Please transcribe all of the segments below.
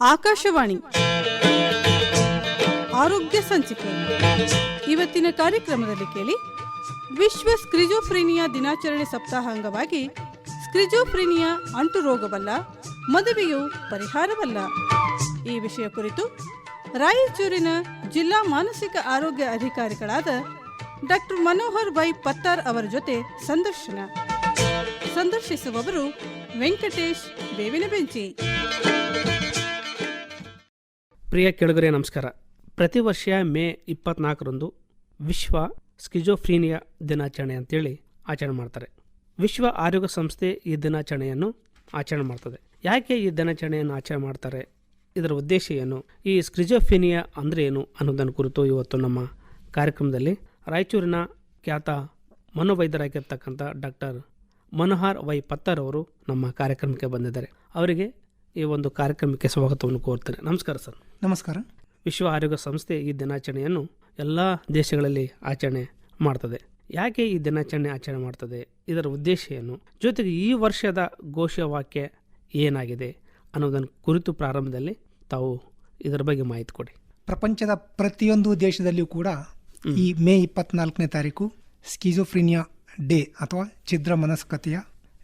ಆಕಾಶವಾಣಿ. ಆರೋಗ್ಯ ಸಂಚಿಕೆ. ಇವತ್ತಿನ ಕಾರ್ಯಕ್ರಮದಲ್ಲಿ ಕೇಳಿ, ವಿಶ್ವ ಸ್ಕ್ರಿಜೋಫ್ರೇನಿಯಾ ದಿನಾಚರಣೆ ಸಪ್ತಾಹ ಅಂಗವಾಗಿ ಸ್ಕ್ರಿಜೋಫ್ರೇನಿಯಾ ಅಂಟು ರೋಗವಲ್ಲ, ಮದುವೆಯು ಪರಿಹಾರವಲ್ಲ. ಈ ವಿಷಯ ಕುರಿತು ರಾಯಚೂರಿನ ಜಿಲ್ಲಾ ಮಾನಸಿಕ ಆರೋಗ್ಯ ಅಧಿಕಾರಿಗಳಾದ ಡಾಕ್ಟರ್ ಮನೋಹರ್ ವೈ ಪತ್ತಾರ್ ಅವರ ಜೊತೆ ಸಂದರ್ಶನ. ಸಂದರ್ಶಿಸುವವರು ವೆಂಕಟೇಶ್ ಬೇವಿನ ಬೆಂಚಿ. ಪ್ರಿಯ ಕೆಳಗರೆ, ನಮಸ್ಕಾರ. ಪ್ರತಿ ವರ್ಷ ಮೇ ಇಪ್ಪತ್ನಾಲ್ಕರಂದು ವಿಶ್ವ ಸ್ಕಿಜೋಫ್ರೀನಿಯಾ ದಿನಾಚರಣೆ ಅಂತೇಳಿ ಆಚರಣೆ ಮಾಡ್ತಾರೆ. ವಿಶ್ವ ಆರೋಗ್ಯ ಸಂಸ್ಥೆ ಈ ದಿನಾಚರಣೆಯನ್ನು ಆಚರಣೆ ಮಾಡ್ತದೆ. ಯಾಕೆ ಈ ದಿನಾಚರಣೆಯನ್ನು ಆಚರಣೆ ಮಾಡ್ತಾರೆ? ಇದರ ಉದ್ದೇಶ ಏನು? ಈ ಸ್ಕ್ರಿಜೋಫಿನಿಯಾ ಅಂದರೆ ಏನು ಅನ್ನೋದನ್ನು ಕುರಿತು ಇವತ್ತು ನಮ್ಮ ಕಾರ್ಯಕ್ರಮದಲ್ಲಿ ರಾಯಚೂರಿನ ಖ್ಯಾತ ಮನೋವೈದ್ಯರಾಗಿರ್ತಕ್ಕಂಥ ಡಾಕ್ಟರ್ ಮನೋಹರ್ ವೈ ಪತ್ತರ್ ಅವರು ನಮ್ಮ ಕಾರ್ಯಕ್ರಮಕ್ಕೆ ಬಂದಿದ್ದಾರೆ. ಅವರಿಗೆ ಈ ಒಂದು ಕಾರ್ಯಕ್ರಮಕ್ಕೆ ಸ್ವಾಗತವನ್ನು ಕೋರ್ತಾರೆ ನಮಸ್ಕಾರ ಸರ್. ನಮಸ್ಕಾರ. ವಿಶ್ವ ಆರೋಗ್ಯ ಸಂಸ್ಥೆ ಈ ದಿನಾಚರಣೆಯನ್ನು ಎಲ್ಲ ದೇಶಗಳಲ್ಲಿ ಆಚರಣೆ ಮಾಡ್ತದೆ. ಯಾಕೆ ಈ ದಿನಾಚರಣೆ ಆಚರಣೆ ಮಾಡ್ತದೆ? ಇದರ ಉದ್ದೇಶ ಏನು? ಜೊತೆಗೆ ಈ ವರ್ಷದ ಘೋಷವಾಕ್ಯ ಏನಾಗಿದೆ ಅನ್ನೋದನ್ನು ಕುರಿತು ಪ್ರಾರಂಭದಲ್ಲಿ ತಾವು ಇದರ ಬಗ್ಗೆ ಮಾಹಿತಿ ಕೊಡಿ. ಪ್ರಪಂಚದ ಪ್ರತಿಯೊಂದು ದೇಶದಲ್ಲಿಯೂ ಕೂಡ ಈ ಮೇ ಇಪ್ಪತ್ನಾಲ್ಕನೇ ತಾರೀಕು ಸ್ಕಿಜೋಫ್ರಿನಿಯಾ ಡೇ ಅಥವಾ ಛಿದ್ರ ಮನಸ್ಕತೆಯ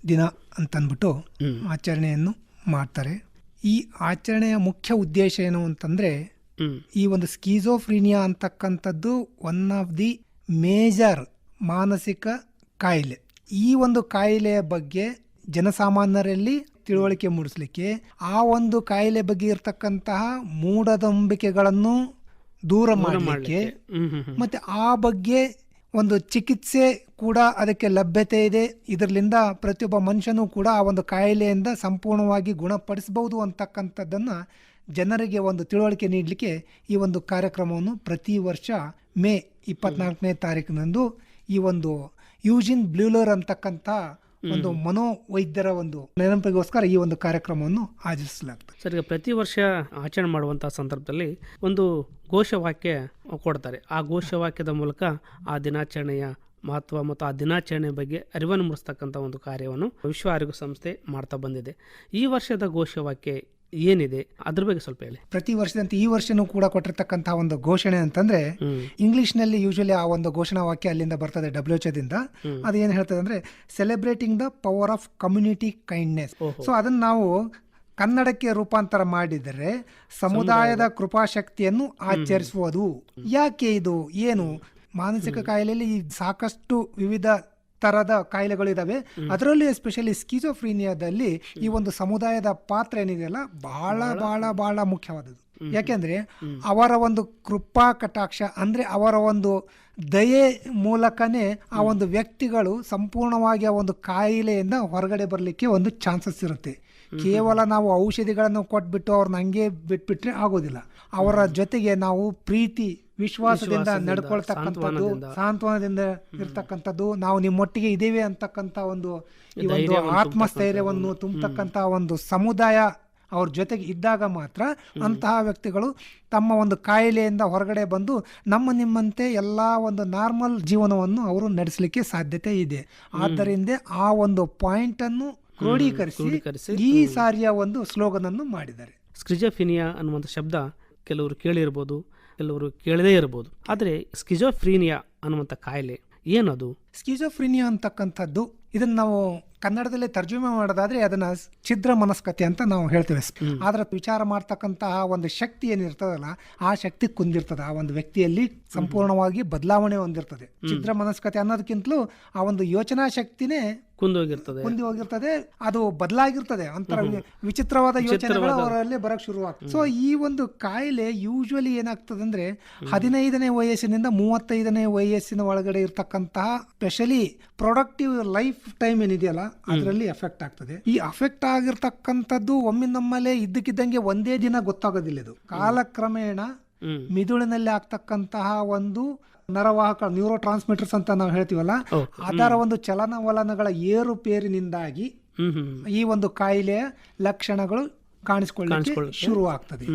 ದಿನ ಅಂತಂದ್ಬಿಟ್ಟು ಆಚರಣೆಯನ್ನು ಮಾಡ್ತಾರೆ. ಈ ಆಚರಣೆಯ ಮುಖ್ಯ ಉದ್ದೇಶ ಏನು ಅಂತಂದ್ರೆ ಈ ಒಂದು ಸ್ಕೀಝೋಫ್ರೀನಿಯಾ ಅಂತಕ್ಕಂಥದ್ದು ಒನ್ ಆಫ್ ದಿ ಮೇಜರ್ ಮಾನಸಿಕ ಕಾಯಿಲೆ. ಈ ಒಂದು ಕಾಯಿಲೆಯ ಬಗ್ಗೆ ಜನಸಾಮಾನ್ಯರಲ್ಲಿ ತಿಳುವಳಿಕೆ ಮೂಡಿಸಲಿಕ್ಕೆ ಆ ಒಂದು ಕಾಯಿಲೆ ಬಗ್ಗೆ ಇರತಕ್ಕಂತಹ ಮೂಢನಂಬಿಕೆಗಳನ್ನು ದೂರ ಮಾಡಲಿಕ್ಕೆ ಮತ್ತೆ ಆ ಬಗ್ಗೆ ಒಂದು ಚಿಕಿತ್ಸೆ ಕೂಡ ಅದಕ್ಕೆ ಲಭ್ಯತೆ ಇದೆ. ಇದರಿಂದ ಪ್ರತಿಯೊಬ್ಬ ಮನುಷ್ಯನೂ ಕೂಡ ಆ ಒಂದು ಕಾಯಿಲೆಯಿಂದ ಸಂಪೂರ್ಣವಾಗಿ ಗುಣಪಡಿಸಬಹುದು ಅಂತಕ್ಕಂಥದ್ದನ್ನು ಜನರಿಗೆ ಒಂದು ತಿಳುವಳಿಕೆ ನೀಡಲಿಕ್ಕೆ ಈ ಒಂದು ಕಾರ್ಯಕ್ರಮವನ್ನು ಪ್ರತಿ ವರ್ಷ ಮೇ ಇಪ್ಪತ್ನಾಲ್ಕನೇ ತಾರೀಕಿನಂದು ಈ ಒಂದು ಯೂಜಿನ್ ಬ್ಲೂಲರ್ ಅಂತಕ್ಕಂಥ ಒಂದು ಮನೋವೈದ್ಯರ ಒಂದು ನೆನಪಿಗೋಸ್ಕರ ಈ ಒಂದು ಕಾರ್ಯಕ್ರಮವನ್ನು ಆಚರಿಸಲಾಗ್ತದೆ. ಸರ್ ಈಗ ಪ್ರತಿ ವರ್ಷ ಆಚರಣೆ ಮಾಡುವಂತಹ ಸಂದರ್ಭದಲ್ಲಿ ಒಂದು ಘೋಷವಾಕ್ಯ ಕೊಡ್ತಾರೆ. ಆ ಘೋಷವಾಕ್ಯದ ಮೂಲಕ ಆ ದಿನಾಚರಣೆಯ ಮಹತ್ವ ಮತ್ತು ಆ ದಿನಾಚರಣೆ ಬಗ್ಗೆ ಅರಿವನ್ನು ಮೂಡಿಸ್ತಕ್ಕಂಥ ಒಂದು ಕಾರ್ಯವನ್ನು ವಿಶ್ವ ಆರೋಗ್ಯ ಸಂಸ್ಥೆ ಮಾಡ್ತಾ ಬಂದಿದೆ. ಈ ವರ್ಷದ ಘೋಷವಾಕ್ಯ ಏನಿದೆ? ಅದ್ರ ಬಗ್ಗೆ ಸ್ವಲ್ಪ ಹೇಳಿ. ಪ್ರತಿ ವರ್ಷದಂತೆ ಈ ವರ್ಷನೂ ಕೂಡ ಕೊಟ್ಟಿರ್ತಕ್ಕಂತಹ ಒಂದು ಘೋಷಣೆ ಅಂತಂದ್ರೆ ಇಂಗ್ಲಿಷ್ನಲ್ಲಿ ಯೂಶಲಿ ಆ ಒಂದು ಘೋಷಣಾ ವಾಕ್ಯ ಅಲ್ಲಿಂದ ಬರ್ತದೆ ಡಬ್ಲ್ಯೂ ದಿಂದ. ಅದು ಏನ್ ಹೇಳ್ತದೆ ಅಂದ್ರೆ celebrating the power of community kindness. So ಅದನ್ನ ನಾವು ಕನ್ನಡಕ್ಕೆ ರೂಪಾಂತರ ಮಾಡಿದರೆ ಸಮುದಾಯದ ಕೃಪಾಶಕ್ತಿಯನ್ನು ಆಚರಿಸುವುದು. ಯಾಕೆ ಇದು? ಏನು? ಮಾನಸಿಕ ಕಾಯಿಲೆಯಲ್ಲಿ ಈ ಸಾಕಷ್ಟು ವಿವಿಧ ತರದ ಕಾಯಿಲೆಗಳು ಇದಾವೆ ಅದರಲ್ಲಿ ಎಸ್ಪೆಷಲಿ ಸ್ಕಿಜೋಫ್ರೀನಿಯಾದಲ್ಲಿ ಈ ಒಂದು ಸಮುದಾಯದ ಪಾತ್ರ ಏನಿದೆಯಲ್ಲ ಬಹಳ ಬಹಳ ಬಹಳ ಮುಖ್ಯವಾದದ್ದು. ಯಾಕೆಂದ್ರೆ ಅವರ ಒಂದು ಕೃಪಾ ಕಟಾಕ್ಷ ಅಂದ್ರೆ ಅವರ ಒಂದು ದಯೆ ಮೂಲಕನೇ ಆ ಒಂದು ವ್ಯಕ್ತಿಗಳು ಸಂಪೂರ್ಣವಾಗಿ ಆ ಒಂದು ಕಾಯಿಲೆಯಿಂದ ಹೊರಗಡೆ ಬರಲಿಕ್ಕೆ ಒಂದು ಚಾನ್ಸಸ್ ಇರುತ್ತೆ. ಕೇವಲ ನಾವು ಔಷಧಿಗಳನ್ನು ಕೊಟ್ಬಿಟ್ಟು ಅವ್ರನ್ನ ಹಂಗೆ ಬಿಟ್ಬಿಟ್ರೆ ಆಗೋದಿಲ್ಲ. ಅವರ ಜೊತೆಗೆ ನಾವು ಪ್ರೀತಿ ವಿಶ್ವಾಸದಿಂದ ನಡ್ಕೊಳ್ತಕ್ಕಂಥದ್ದು ಸಾಂತ್ವನದಿಂದ. ಇರ್ತಕ್ಕಂಥದ್ದು ನಾವು ನಿಮ್ಮೊಟ್ಟಿಗೆ ಇದ್ದೇವೆ ಅಂತಕ್ಕಂಥ ಒಂದು ಈ ಒಂದು ಆತ್ಮಸ್ಥೈರ್ಯವನ್ನು ತುಂಬತಕ್ಕಂಥ ಒಂದು ಸಮುದಾಯ ಅವ್ರ ಜೊತೆಗೆ ಇದ್ದಾಗ ಮಾತ್ರ ಅಂತಹ ವ್ಯಕ್ತಿಗಳು ತಮ್ಮ ಒಂದು ಕಾಯಿಲೆಯಿಂದ ಹೊರಗಡೆ ಬಂದು ನಮ್ಮ ನಿಮ್ಮಂತೆ ಎಲ್ಲ ಒಂದು ನಾರ್ಮಲ್ ಜೀವನವನ್ನು ಅವರು ನಡೆಸಲಿಕ್ಕೆ ಸಾಧ್ಯತೆ ಇದೆ. ಆದ್ದರಿಂದ ಆ ಒಂದು ಪಾಯಿಂಟ್ ಅನ್ನು ಕ್ರೋಢೀಕರಿಸಿ ಕ್ರೋಢೀಕರಿಸಿ, ಈ ಸಾರಿಯ ಒಂದು ಸ್ಲೋಗನನ್ನು ಮಾಡಿದ್ದಾರೆ. ಸ್ಕ್ರಿಜಫಿನಿಯಾ ಅನ್ನುವಂಥ ಶಬ್ದ ಕೆಲವರು ಕೇಳಿರ್ಬೋದು. ಕೆಲವರು ಕೇಳದೇ ಇರ್ಬೋದು. ಆದರೆ ಸ್ಕಿಜೋಫ್ರೀನಿಯಾ ಅನ್ನುವಂಥ ಕಾಯಿಲೆ ಏನದು? ಸ್ಕಿಜೋಫ್ರೀನಿಯಾ ಅಂತಕ್ಕಂಥದ್ದು ಇದನ್ನ ನಾವು ಕನ್ನಡದಲ್ಲಿ ತರ್ಜುಮೆ ಮಾಡೋದಾದ್ರೆ ಅದನ್ನ ಛಿದ್ರ ಮನಸ್ಕತೆ ಅಂತ ನಾವು ಹೇಳ್ತೇವೆ. ಆದ್ರೆ ವಿಚಾರ ಮಾಡ್ತಕ್ಕಂತಹ ಒಂದು ಶಕ್ತಿ ಏನಿರ್ತದಲ್ಲ ಆ ಶಕ್ತಿ ಕುಂದಿರ್ತದೆ. ಆ ಒಂದು ವ್ಯಕ್ತಿಯಲ್ಲಿ ಸಂಪೂರ್ಣವಾಗಿ ಬದಲಾವಣೆ ಹೊಂದಿರ್ತದೆ. ಛಿದ್ರ ಮನಸ್ಕತೆ ಅನ್ನೋದಕ್ಕಿಂತಲೂ ಆ ಒಂದು ಯೋಚನಾ ಶಕ್ತಿನೇ ಕುಂದೋಗಿರ್ತದೆ. ಕುಂದಿ ಹೋಗಿರ್ತದೆ ಅದು ಬದಲಾಗಿರ್ತದೆ ಒಂಥರ ವಿಚಿತ್ರವಾದ ಯೋಚನೆಗಳು ಅವರಲ್ಲಿ ಬರಕ್ ಶುರುವಾಗ್ತದೆ ಸೊ ಈ ಒಂದು ಕಾಯಿಲೆ ಯೂಶುವಲಿ ಏನಾಗ್ತದೆ ಅಂದ್ರೆ ಹದಿನೈದನೇ ವಯಸ್ಸಿನಿಂದ ಮೂವತ್ತೈದನೇ ವಯಸ್ಸಿನ ಒಳಗಡೆ ಇರ್ತಕ್ಕಂತಹ ಸ್ಪೆಷಲಿ ಪ್ರೊಡಕ್ಟಿವ್ ಲೈಫ್ ಟೈಮ್ ಏನಿದೆಯಲ್ಲ ಅದರಲ್ಲಿ ಎಫೆಕ್ಟ್ ಆಗ್ತದೆ. ಈ ಅಫೆಕ್ಟ್ ಆಗಿರ್ತಕ್ಕಂಥದ್ದು ಒಮ್ಮೆ ನಮ್ಮಲ್ಲೇ ಇದ್ದಕ್ಕಿದ್ದಂಗೆ ಒಂದೇ ದಿನ ಗೊತ್ತಾಗೋದಿಲ್ಲ ಇದು. ಕಾಲಕ್ರಮೇಣ ಮಿದುಳಿನಲ್ಲಿ ಆಗ್ತಕ್ಕಂತಹ ಒಂದು ನರವಾಹಕ ನ್ಯೂರೋ ಟ್ರಾನ್ಸ್ಮಿಟರ್ಸ್ ಅಂತ ನಾವು ಹೇಳ್ತೀವಲ್ಲ ಅದರ ಒಂದು ಚಲನವಲನಗಳ ಏರುಪೇರಿನಿಂದಾಗಿ ಈ ಒಂದು ಕಾಯಿಲೆಯ ಲಕ್ಷಣಗಳು ಕಾಣಿಸ್ಕೊಳ್ಳಿಕ್ಕೆ ಕಾಣಿಸ್ಕೊಳ್ಳುತ್ತೆ. ಶುರು ಆಗ್ತದೆ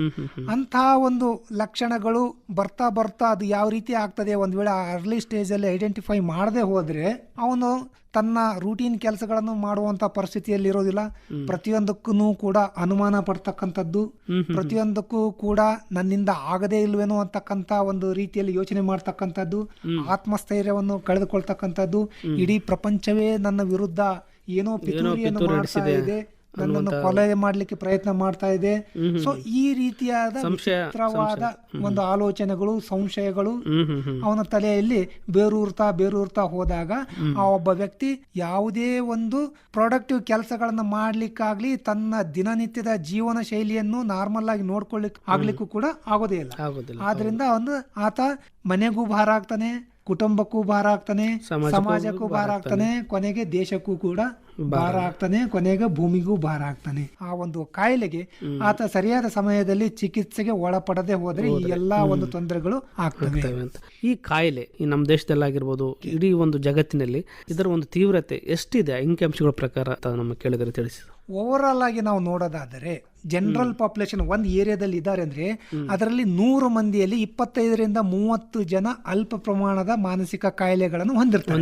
ಅಂಥ ಒಂದು ಲಕ್ಷಣಗಳು ಬರ್ತಾ ಬರ್ತಾ ಅದು ಯಾವ ರೀತಿ ಆಗ್ತದೆ ಒಂದ್ ವೇಳೆ ಅರ್ಲಿ ಸ್ಟೇಜ್ ಅಲ್ಲಿ ಐಡೆಂಟಿಫೈ ಮಾಡದೆ ಹೋದ್ರೆ ಅವನು ತನ್ನ ರೂಟೀನ್ ಕೆಲಸಗಳನ್ನು ಮಾಡುವಂತ ಪರಿಸ್ಥಿತಿಯಲ್ಲಿ ಇರೋದಿಲ್ಲ ಪ್ರತಿಯೊಂದಕ್ಕೂ ಕೂಡ ಅನುಮಾನ ಪಡ್ತಕ್ಕಂಥದ್ದು. ಪ್ರತಿಯೊಂದಕ್ಕೂ ಕೂಡ ನನ್ನಿಂದ ಆಗದೇ ಇಲ್ವೇನೋ ಅಂತಕ್ಕಂತ ಒಂದು ರೀತಿಯಲ್ಲಿ ಯೋಚನೆ ಮಾಡ್ತಕ್ಕಂಥದ್ದು. ಆತ್ಮಸ್ಥೈರ್ಯವನ್ನು ಕಳೆದುಕೊಳ್ತಕ್ಕಂಥದ್ದು. ಇಡೀ ಪ್ರಪಂಚವೇ ನನ್ನ ವಿರುದ್ಧ ಏನೋ ಪಿತೂರಿಯನ್ನು ಪಿತೂರಿ ಮಾಡ್ತಾ ಇದೆ. ನನ್ನನ್ನು ಕೊಲೆ ಮಾಡ್ಲಿಕ್ಕೆ ಪ್ರಯತ್ನ ಮಾಡ್ತಾ ಇದೆ. ಸೊ ಈ ರೀತಿಯಾದ ಸಂಶಯವಾದ ವಿಚಿತ್ರವಾದ ಒಂದು ಆಲೋಚನೆಗಳು ಸಂಶಯಗಳು ಅವನ ತಲೆಯಲ್ಲಿ ಬೇರೂರ್ತಾ ಬೇರೂರ್ತಾ ಹೋದಾಗ ಆ ಒಬ್ಬ ವ್ಯಕ್ತಿ ಯಾವುದೇ ಒಂದು ಪ್ರೊಡಕ್ಟಿವ್ ಕೆಲಸಗಳನ್ನ ಮಾಡ್ಲಿಕ್ಕಾಗ್ಲಿ ತನ್ನ ದಿನನಿತ್ಯದ ಜೀವನ ಶೈಲಿಯನ್ನು ನಾರ್ಮಲ್ ಆಗಿ ನೋಡ್ಕೊಳ್ಳಿಕ್ ಆಗ್ಲಿಕ್ಕೂ ಕೂಡ ಆಗೋದೇ ಇಲ್ಲ. ಆದ್ರಿಂದ ಅವನು ಆತ ಮನೆಗೂ ಭಾರ ಆಗ್ತಾನೆ ಕುಟುಂಬಕ್ಕೂ ಭಾರ ಆಗ್ತಾನೆ ಸಮಾಜಕ್ಕೂ ಭಾರ ಆಗ್ತಾನೆ. ಕೊನೆಗೆ ದೇಶಕ್ಕೂ ಕೂಡ ಭಾರ ಆಗ್ತಾನೆ. ಕೊನೆಗೆ ಭೂಮಿಗೂ ಭಾರ ಆಗ್ತಾನೆ. ಆ ಒಂದು ಕಾಯಿಲೆಗೆ ಆತ ಸರಿಯಾದ ಸಮಯದಲ್ಲಿ ಚಿಕಿತ್ಸೆಗೆ ಒಳಪಡದೆ ಹೋದ್ರೆ ಈ ಎಲ್ಲಾ ಒಂದು ತೊಂದರೆಗಳು ಆಗ್ತವೆ. ಅಂತ. ಈ ಕಾಯಿಲೆ ಈ ನಮ್ಮ ದೇಶದಲ್ಲಾಗಿರ್ಬೋದು ಇಡೀ ಒಂದು ಜಗತ್ತಿನಲ್ಲಿ ಇದರ ಒಂದು ತೀವ್ರತೆ ಎಷ್ಟಿದೆ? ಅಂಕಿಅಂಶಗಳ ಪ್ರಕಾರ ನಮ್ಮ ಕೇಳಿದರೆ ತಿಳಿಸಿ. ಓವರ್ ಆಲ್ ಆಗಿ ನಾವು ನೋಡೋದಾದರೆ ಜನರಲ್ ಪಾಪ್ಯುಲೇಷನ್ ಒಂದು ಏರಿಯಾದಲ್ಲಿ ಇದ್ದಾರೆ ಅಂದ್ರೆ ಅದರಲ್ಲಿ ನೂರು ಮಂದಿಯಲ್ಲಿ ಇಪ್ಪತ್ತೈದರಿಂದ ಮೂವತ್ತು ಜನ ಅಲ್ಪ ಪ್ರಮಾಣದ ಮಾನಸಿಕ ಕಾಯಿಲೆಗಳನ್ನು ಹೊಂದಿರ್ತಾರೆ.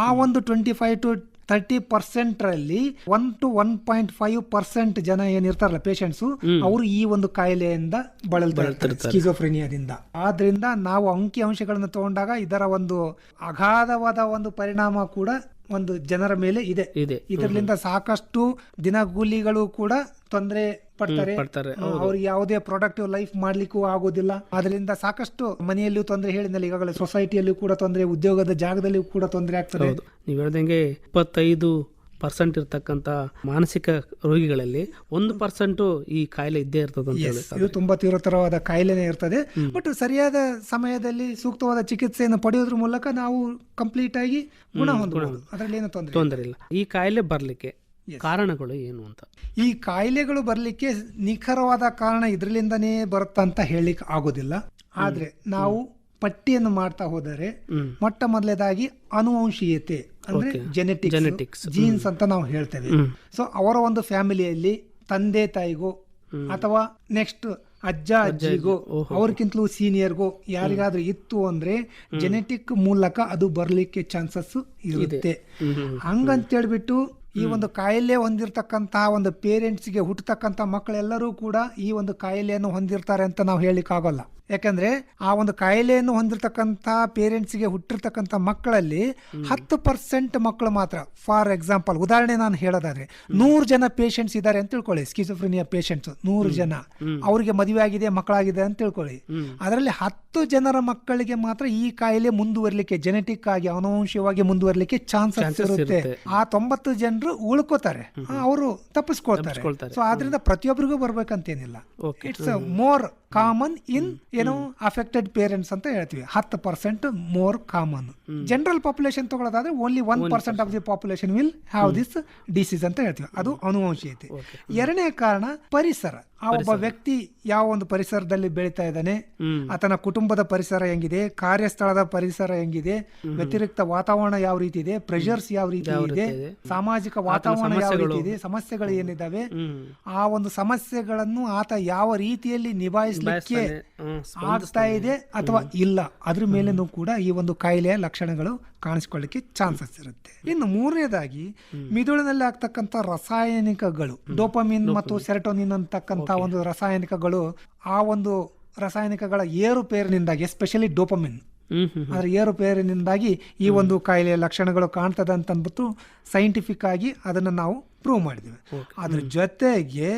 ಆ ಒಂದು twenty five to thirty percent ರಲ್ಲಿ one to one point five percent ಜನ ಏನಿರ್ತಾರಲ್ಲ ಪೇಷಂಟ್ಸ್ ಅವರು ಈ ಒಂದು ಕಾಯಿಲೆಯಿಂದ ಬಳಲ್ತಾರೆ ಸ್ಕಿಜೋಫ್ರೆನಿಯಾದಿಂದ ಆದ್ರಿಂದ ನಾವು ಅಂಕಿ ಅಂಶಗಳನ್ನು ತಗೊಂಡಾಗ ಇದರ ಒಂದು ಅಗಾಧವಾದ ಒಂದು ಪರಿಣಾಮ ಕೂಡ ಒಂದು ಜನರ ಮೇಲೆ ಇದೆ. ಇದೆ. ಇದರಿಂದ ಸಾಕಷ್ಟು ದಿನಗೂಲಿಗಳು ಕೂಡ ತೊಂದರೆ ಪಡ್ತಾರೆ. ಅವ್ರಿಗೆ ಯಾವುದೇ ಪ್ರೊಡಕ್ಟಿವ್ ಲೈಫ್ ಮಾಡ್ಲಿಕ್ಕೂ ಆಗೋದಿಲ್ಲ. ಅದರಿಂದ ಸಾಕಷ್ಟು ಮನೆಯಲ್ಲೂ ತೊಂದರೆ ಹೇಳಿದ್ನಲ್ಲ ಈಗಾಗಲೇ ಸೊಸೈಟಿಯಲ್ಲಿ ಕೂಡ ತೊಂದರೆ ಉದ್ಯೋಗದ ಜಾಗದಲ್ಲಿಯೂ ಕೂಡ ತೊಂದರೆ ಆಗ್ತದೆ. ನೀವು ಹೇಳ್ದಂಗೆ ಇಪ್ಪತ್ತೈದು ಪರ್ಸೆಂಟ್ ಇರತಕ್ಕಂಥ ಮಾನಸಿಕ ರೋಗಿಗಳಲ್ಲಿ ಒಂದು ಪರ್ಸೆಂಟು ಈ ಕಾಯಿಲೆ ಇದ್ದೇ ಇರ್ತದೆ ಅಂತ ಹೇಳಿ ಇದು ತುಂಬಾ ತೀವ್ರತರವಾದ ಕಾಯಿಲೆನೇ ಇರ್ತದೆ. ಬಟ್ ಸರಿಯಾದ ಸಮಯದಲ್ಲಿ ಸೂಕ್ತವಾದ ಚಿಕಿತ್ಸೆಯನ್ನು ಪಡೆಯೋದ್ರ ಮೂಲಕ ನಾವು ಕಂಪ್ಲೀಟ್ ಆಗಿ ಗುಣ ಹೊಂದಬಹುದು. ಅದರಲ್ಲಿ ಏನು ತೊಂದರೆ ತೊಂದರೆ ಇಲ್ಲ. ಈ ಕಾಯಿಲೆ ಬರಲಿಕ್ಕೆ ಕಾರಣಗಳು ಏನು ಅಂತ? ಈ ಕಾಯಿಲೆಗಳು ಬರಲಿಕ್ಕೆ ನಿಖರವಾದ ಕಾರಣ ಇದರಲ್ಲಿಂದನೇ ಬರುತ್ತಂತ ಹೇಳಲಿಕ್ಕೆ ಆಗೋದಿಲ್ಲ. ಆದ್ರೆ ನಾವು ಪಟ್ಟಿಯನ್ನು ಮಾಡ್ತಾ ಹೋದರೆ. ಮೊಟ್ಟ ಮೊದಲೇದಾಗಿ ಅನುವಂಶೀಯತೆ ಅಂದ್ರೆ ಜೆನೆಟಿಕ್ ಜೆನೆಟಿಕ್ಸ್ ಜೀನ್ಸ್ ಅಂತ ನಾವು ಹೇಳ್ತೇವೆ. ಸೊ ಅವರ ಒಂದು ಫ್ಯಾಮಿಲಿಯಲ್ಲಿ ತಂದೆ ತಾಯಿಗೂ ಅಥವಾ ನೆಕ್ಸ್ಟ್ ಅಜ್ಜ ಅಜ್ಜಿಗೂ ಅವ್ರಿಗಿಂತಲೂ ಸೀನಿಯರ್ಗೂ ಯಾರಿಗಾದ್ರೂ ಇತ್ತು ಅಂದ್ರೆ ಜೆನೆಟಿಕ್ ಮೂಲಕ ಅದು ಬರ್ಲಿಕ್ಕೆ ಚಾನ್ಸಸ್ ಇರುತ್ತೆ. ಹಂಗಂತೇಳ್ಬಿಟ್ಟು ಈ ಒಂದು ಕಾಯಿಲೆ ಹೊಂದಿರತಕ್ಕಂತಹ ಒಂದು ಪೇರೆಂಟ್ಸ್ಗೆ ಹುಟ್ಟತಕ್ಕಂಥ ಮಕ್ಕಳೆಲ್ಲರೂ ಕೂಡ ಈ ಒಂದು ಕಾಯಿಲೆಯನ್ನು ಹೊಂದಿರ್ತಾರೆ ಅಂತ ನಾವು ಹೇಳಿಕ್ ಆಗೋಲ್ಲ ಯಾಕಂದ್ರೆ ಆ ಒಂದು ಕಾಯಿಲೆಯನ್ನು ಹೊಂದಿರತಕ್ಕಂಥ ಪೇರೆಂಟ್ಸ್ಗೆ ಹುಟ್ಟಿರ್ತಕ್ಕಂಥ ಮಕ್ಕಳಲ್ಲಿ ಹತ್ತು ಪರ್ಸೆಂಟ್ ಮಕ್ಕಳು ಮಾತ್ರ ಫಾರ್ ಎಕ್ಸಾಂಪಲ್ ಉದಾಹರಣೆ ನಾನು ಹೇಳೋದಾದ್ರೆ ನೂರು ಜನ ಪೇಷಂಟ್ಸ್ ಇದ್ದಾರೆ ಅಂತ ತಿಳ್ಕೊಳ್ಳಿ ಸ್ಕಿಸೋಫ್ರಿನಿಯಾ ಪೇಷಂಟ್ಸ್ ನೂರು ಜನ. ಅವರಿಗೆ ಮದುವೆ ಆಗಿದೆ ಮಕ್ಕಳಾಗಿದೆ ಅಂತ ತಿಳ್ಕೊಳ್ಳಿ. ಅದರಲ್ಲಿ ಹತ್ತು ಜನರ ಮಕ್ಕಳಿಗೆ ಮಾತ್ರ ಈ ಕಾಯಿಲೆ ಮುಂದುವರಲಿಕ್ಕೆ ಜೆನೆಟಿಕ್ ಆಗಿ ಅನುವಂಶವಾಗಿ ಮುಂದುವರಲಿಕ್ಕೆ ಚಾನ್ಸಸ್ ಇರುತ್ತೆ. ಆ ತೊಂಬತ್ತು ಜನರು ಉಳ್ಕೋತಾರೆ. ಅವರು ತಪ್ಪಿಸ್ಕೊಳ್ತಾರೆ. ಸೊ ಆದ್ರಿಂದ ಪ್ರತಿಯೊಬ್ಬರಿಗೂ ಬರ್ಬೇಕಂತೇನಿಲ್ಲ. ಏನಿಲ್ಲ ಇಟ್ಸ್ ಮೋರ್ ಕಾಮನ್ ಇನ್ ಏನೋ ಅಫೆಕ್ಟೆಡ್ ಪೇರೆಂಟ್ಸ್ ಅಂತ ಹೇಳ್ತೀವಿ. ಹತ್ತು percent more common general population ತಗೊಳ್ಳೋದಾದ್ರೆ only one percent of the population will have this disease ಅಂತ ಹೇಳ್ತೀವಿ. ಅದು ಅನುವಂಶೀಯತೆ. ಎರಡನೇ ಕಾರಣ ಪರಿಸರ. ಆ ಒಬ್ಬ ವ್ಯಕ್ತಿ ಯಾವ ಒಂದು ಪರಿಸರದಲ್ಲಿ ಬೆಳೀತಾ ಇದ್ದಾನೆ? ಆತನ ಕುಟುಂಬದ ಪರಿಸರ ಹೆಂಗಿದೆ? ಕಾರ್ಯಸ್ಥಳದ ಪರಿಸರ ಹೆಂಗಿದೆ? ವ್ಯತಿರಿಕ್ತ ವಾತಾವರಣ ಯಾವ ರೀತಿ ಇದೆ? ಪ್ರೆಷರ್ಸ್ ಯಾವ ರೀತಿ ಇದೆ? ಇದೆ. ಸಾಮಾಜಿಕ ವಾತಾವರಣ ಯಾವ ರೀತಿ ಇದೆ ಸಮಸ್ಯೆಗಳು ಏನಿದಾವೆ ಆ ಒಂದು ಸಮಸ್ಯೆಗಳನ್ನು ಆತ ಯಾವ ರೀತಿಯಲ್ಲಿ ನಿಭಾಯಿಸಲಿಕ್ಕೆ ಆಗ್ತಾ ಇದೆ ಅಥವಾ ಇಲ್ಲ ಅದ್ರ ಮೇಲೇನೂ ಕೂಡ ಈ ಒಂದು ಕಾಯಿಲೆಯ ಲಕ್ಷಣಗಳು ಕಾಣಿಸ್ಕೊಳ್ಳಿಕ್ಕೆ ಚಾನ್ಸಸ್ ಇರುತ್ತೆ. ಇನ್ನು ಮೂರನೇದಾಗಿ ಮಿದುಳಿನಲ್ಲಿ ಆಗ್ತಕ್ಕಂಥ ರಾಸಾಯನಿಕಗಳು ಡೋಪಮಿನ್ ಮತ್ತು ಸೆರೆಟೋನಿನ್ ಅಂತಕ್ಕಂಥ ಒಂದು ರಾಸಾಯನಿಕಗಳು ಆ ಒಂದು ರಾಸಾಯನಿಕಗಳ ಏರುಪೇರಿನಿಂದಾಗಿ ಎಸ್ಪೆಷಲಿ ಡೋಪಮಿನ್. ಅದರ ಏರುಪೇರಿನಿಂದಾಗಿ ಈ ಒಂದು ಕಾಯಿಲೆಯ ಲಕ್ಷಣಗಳು ಕಾಣ್ತದೆ ಅಂತ ಅಂದ್ಬಿಟ್ಟು ಸೈಂಟಿಫಿಕ್ ಆಗಿ ಅದನ್ನು ನಾವು ಪ್ರೂವ್ ಮಾಡಿದ್ವಿ. ಅದ್ರ ಜೊತೆಗೆ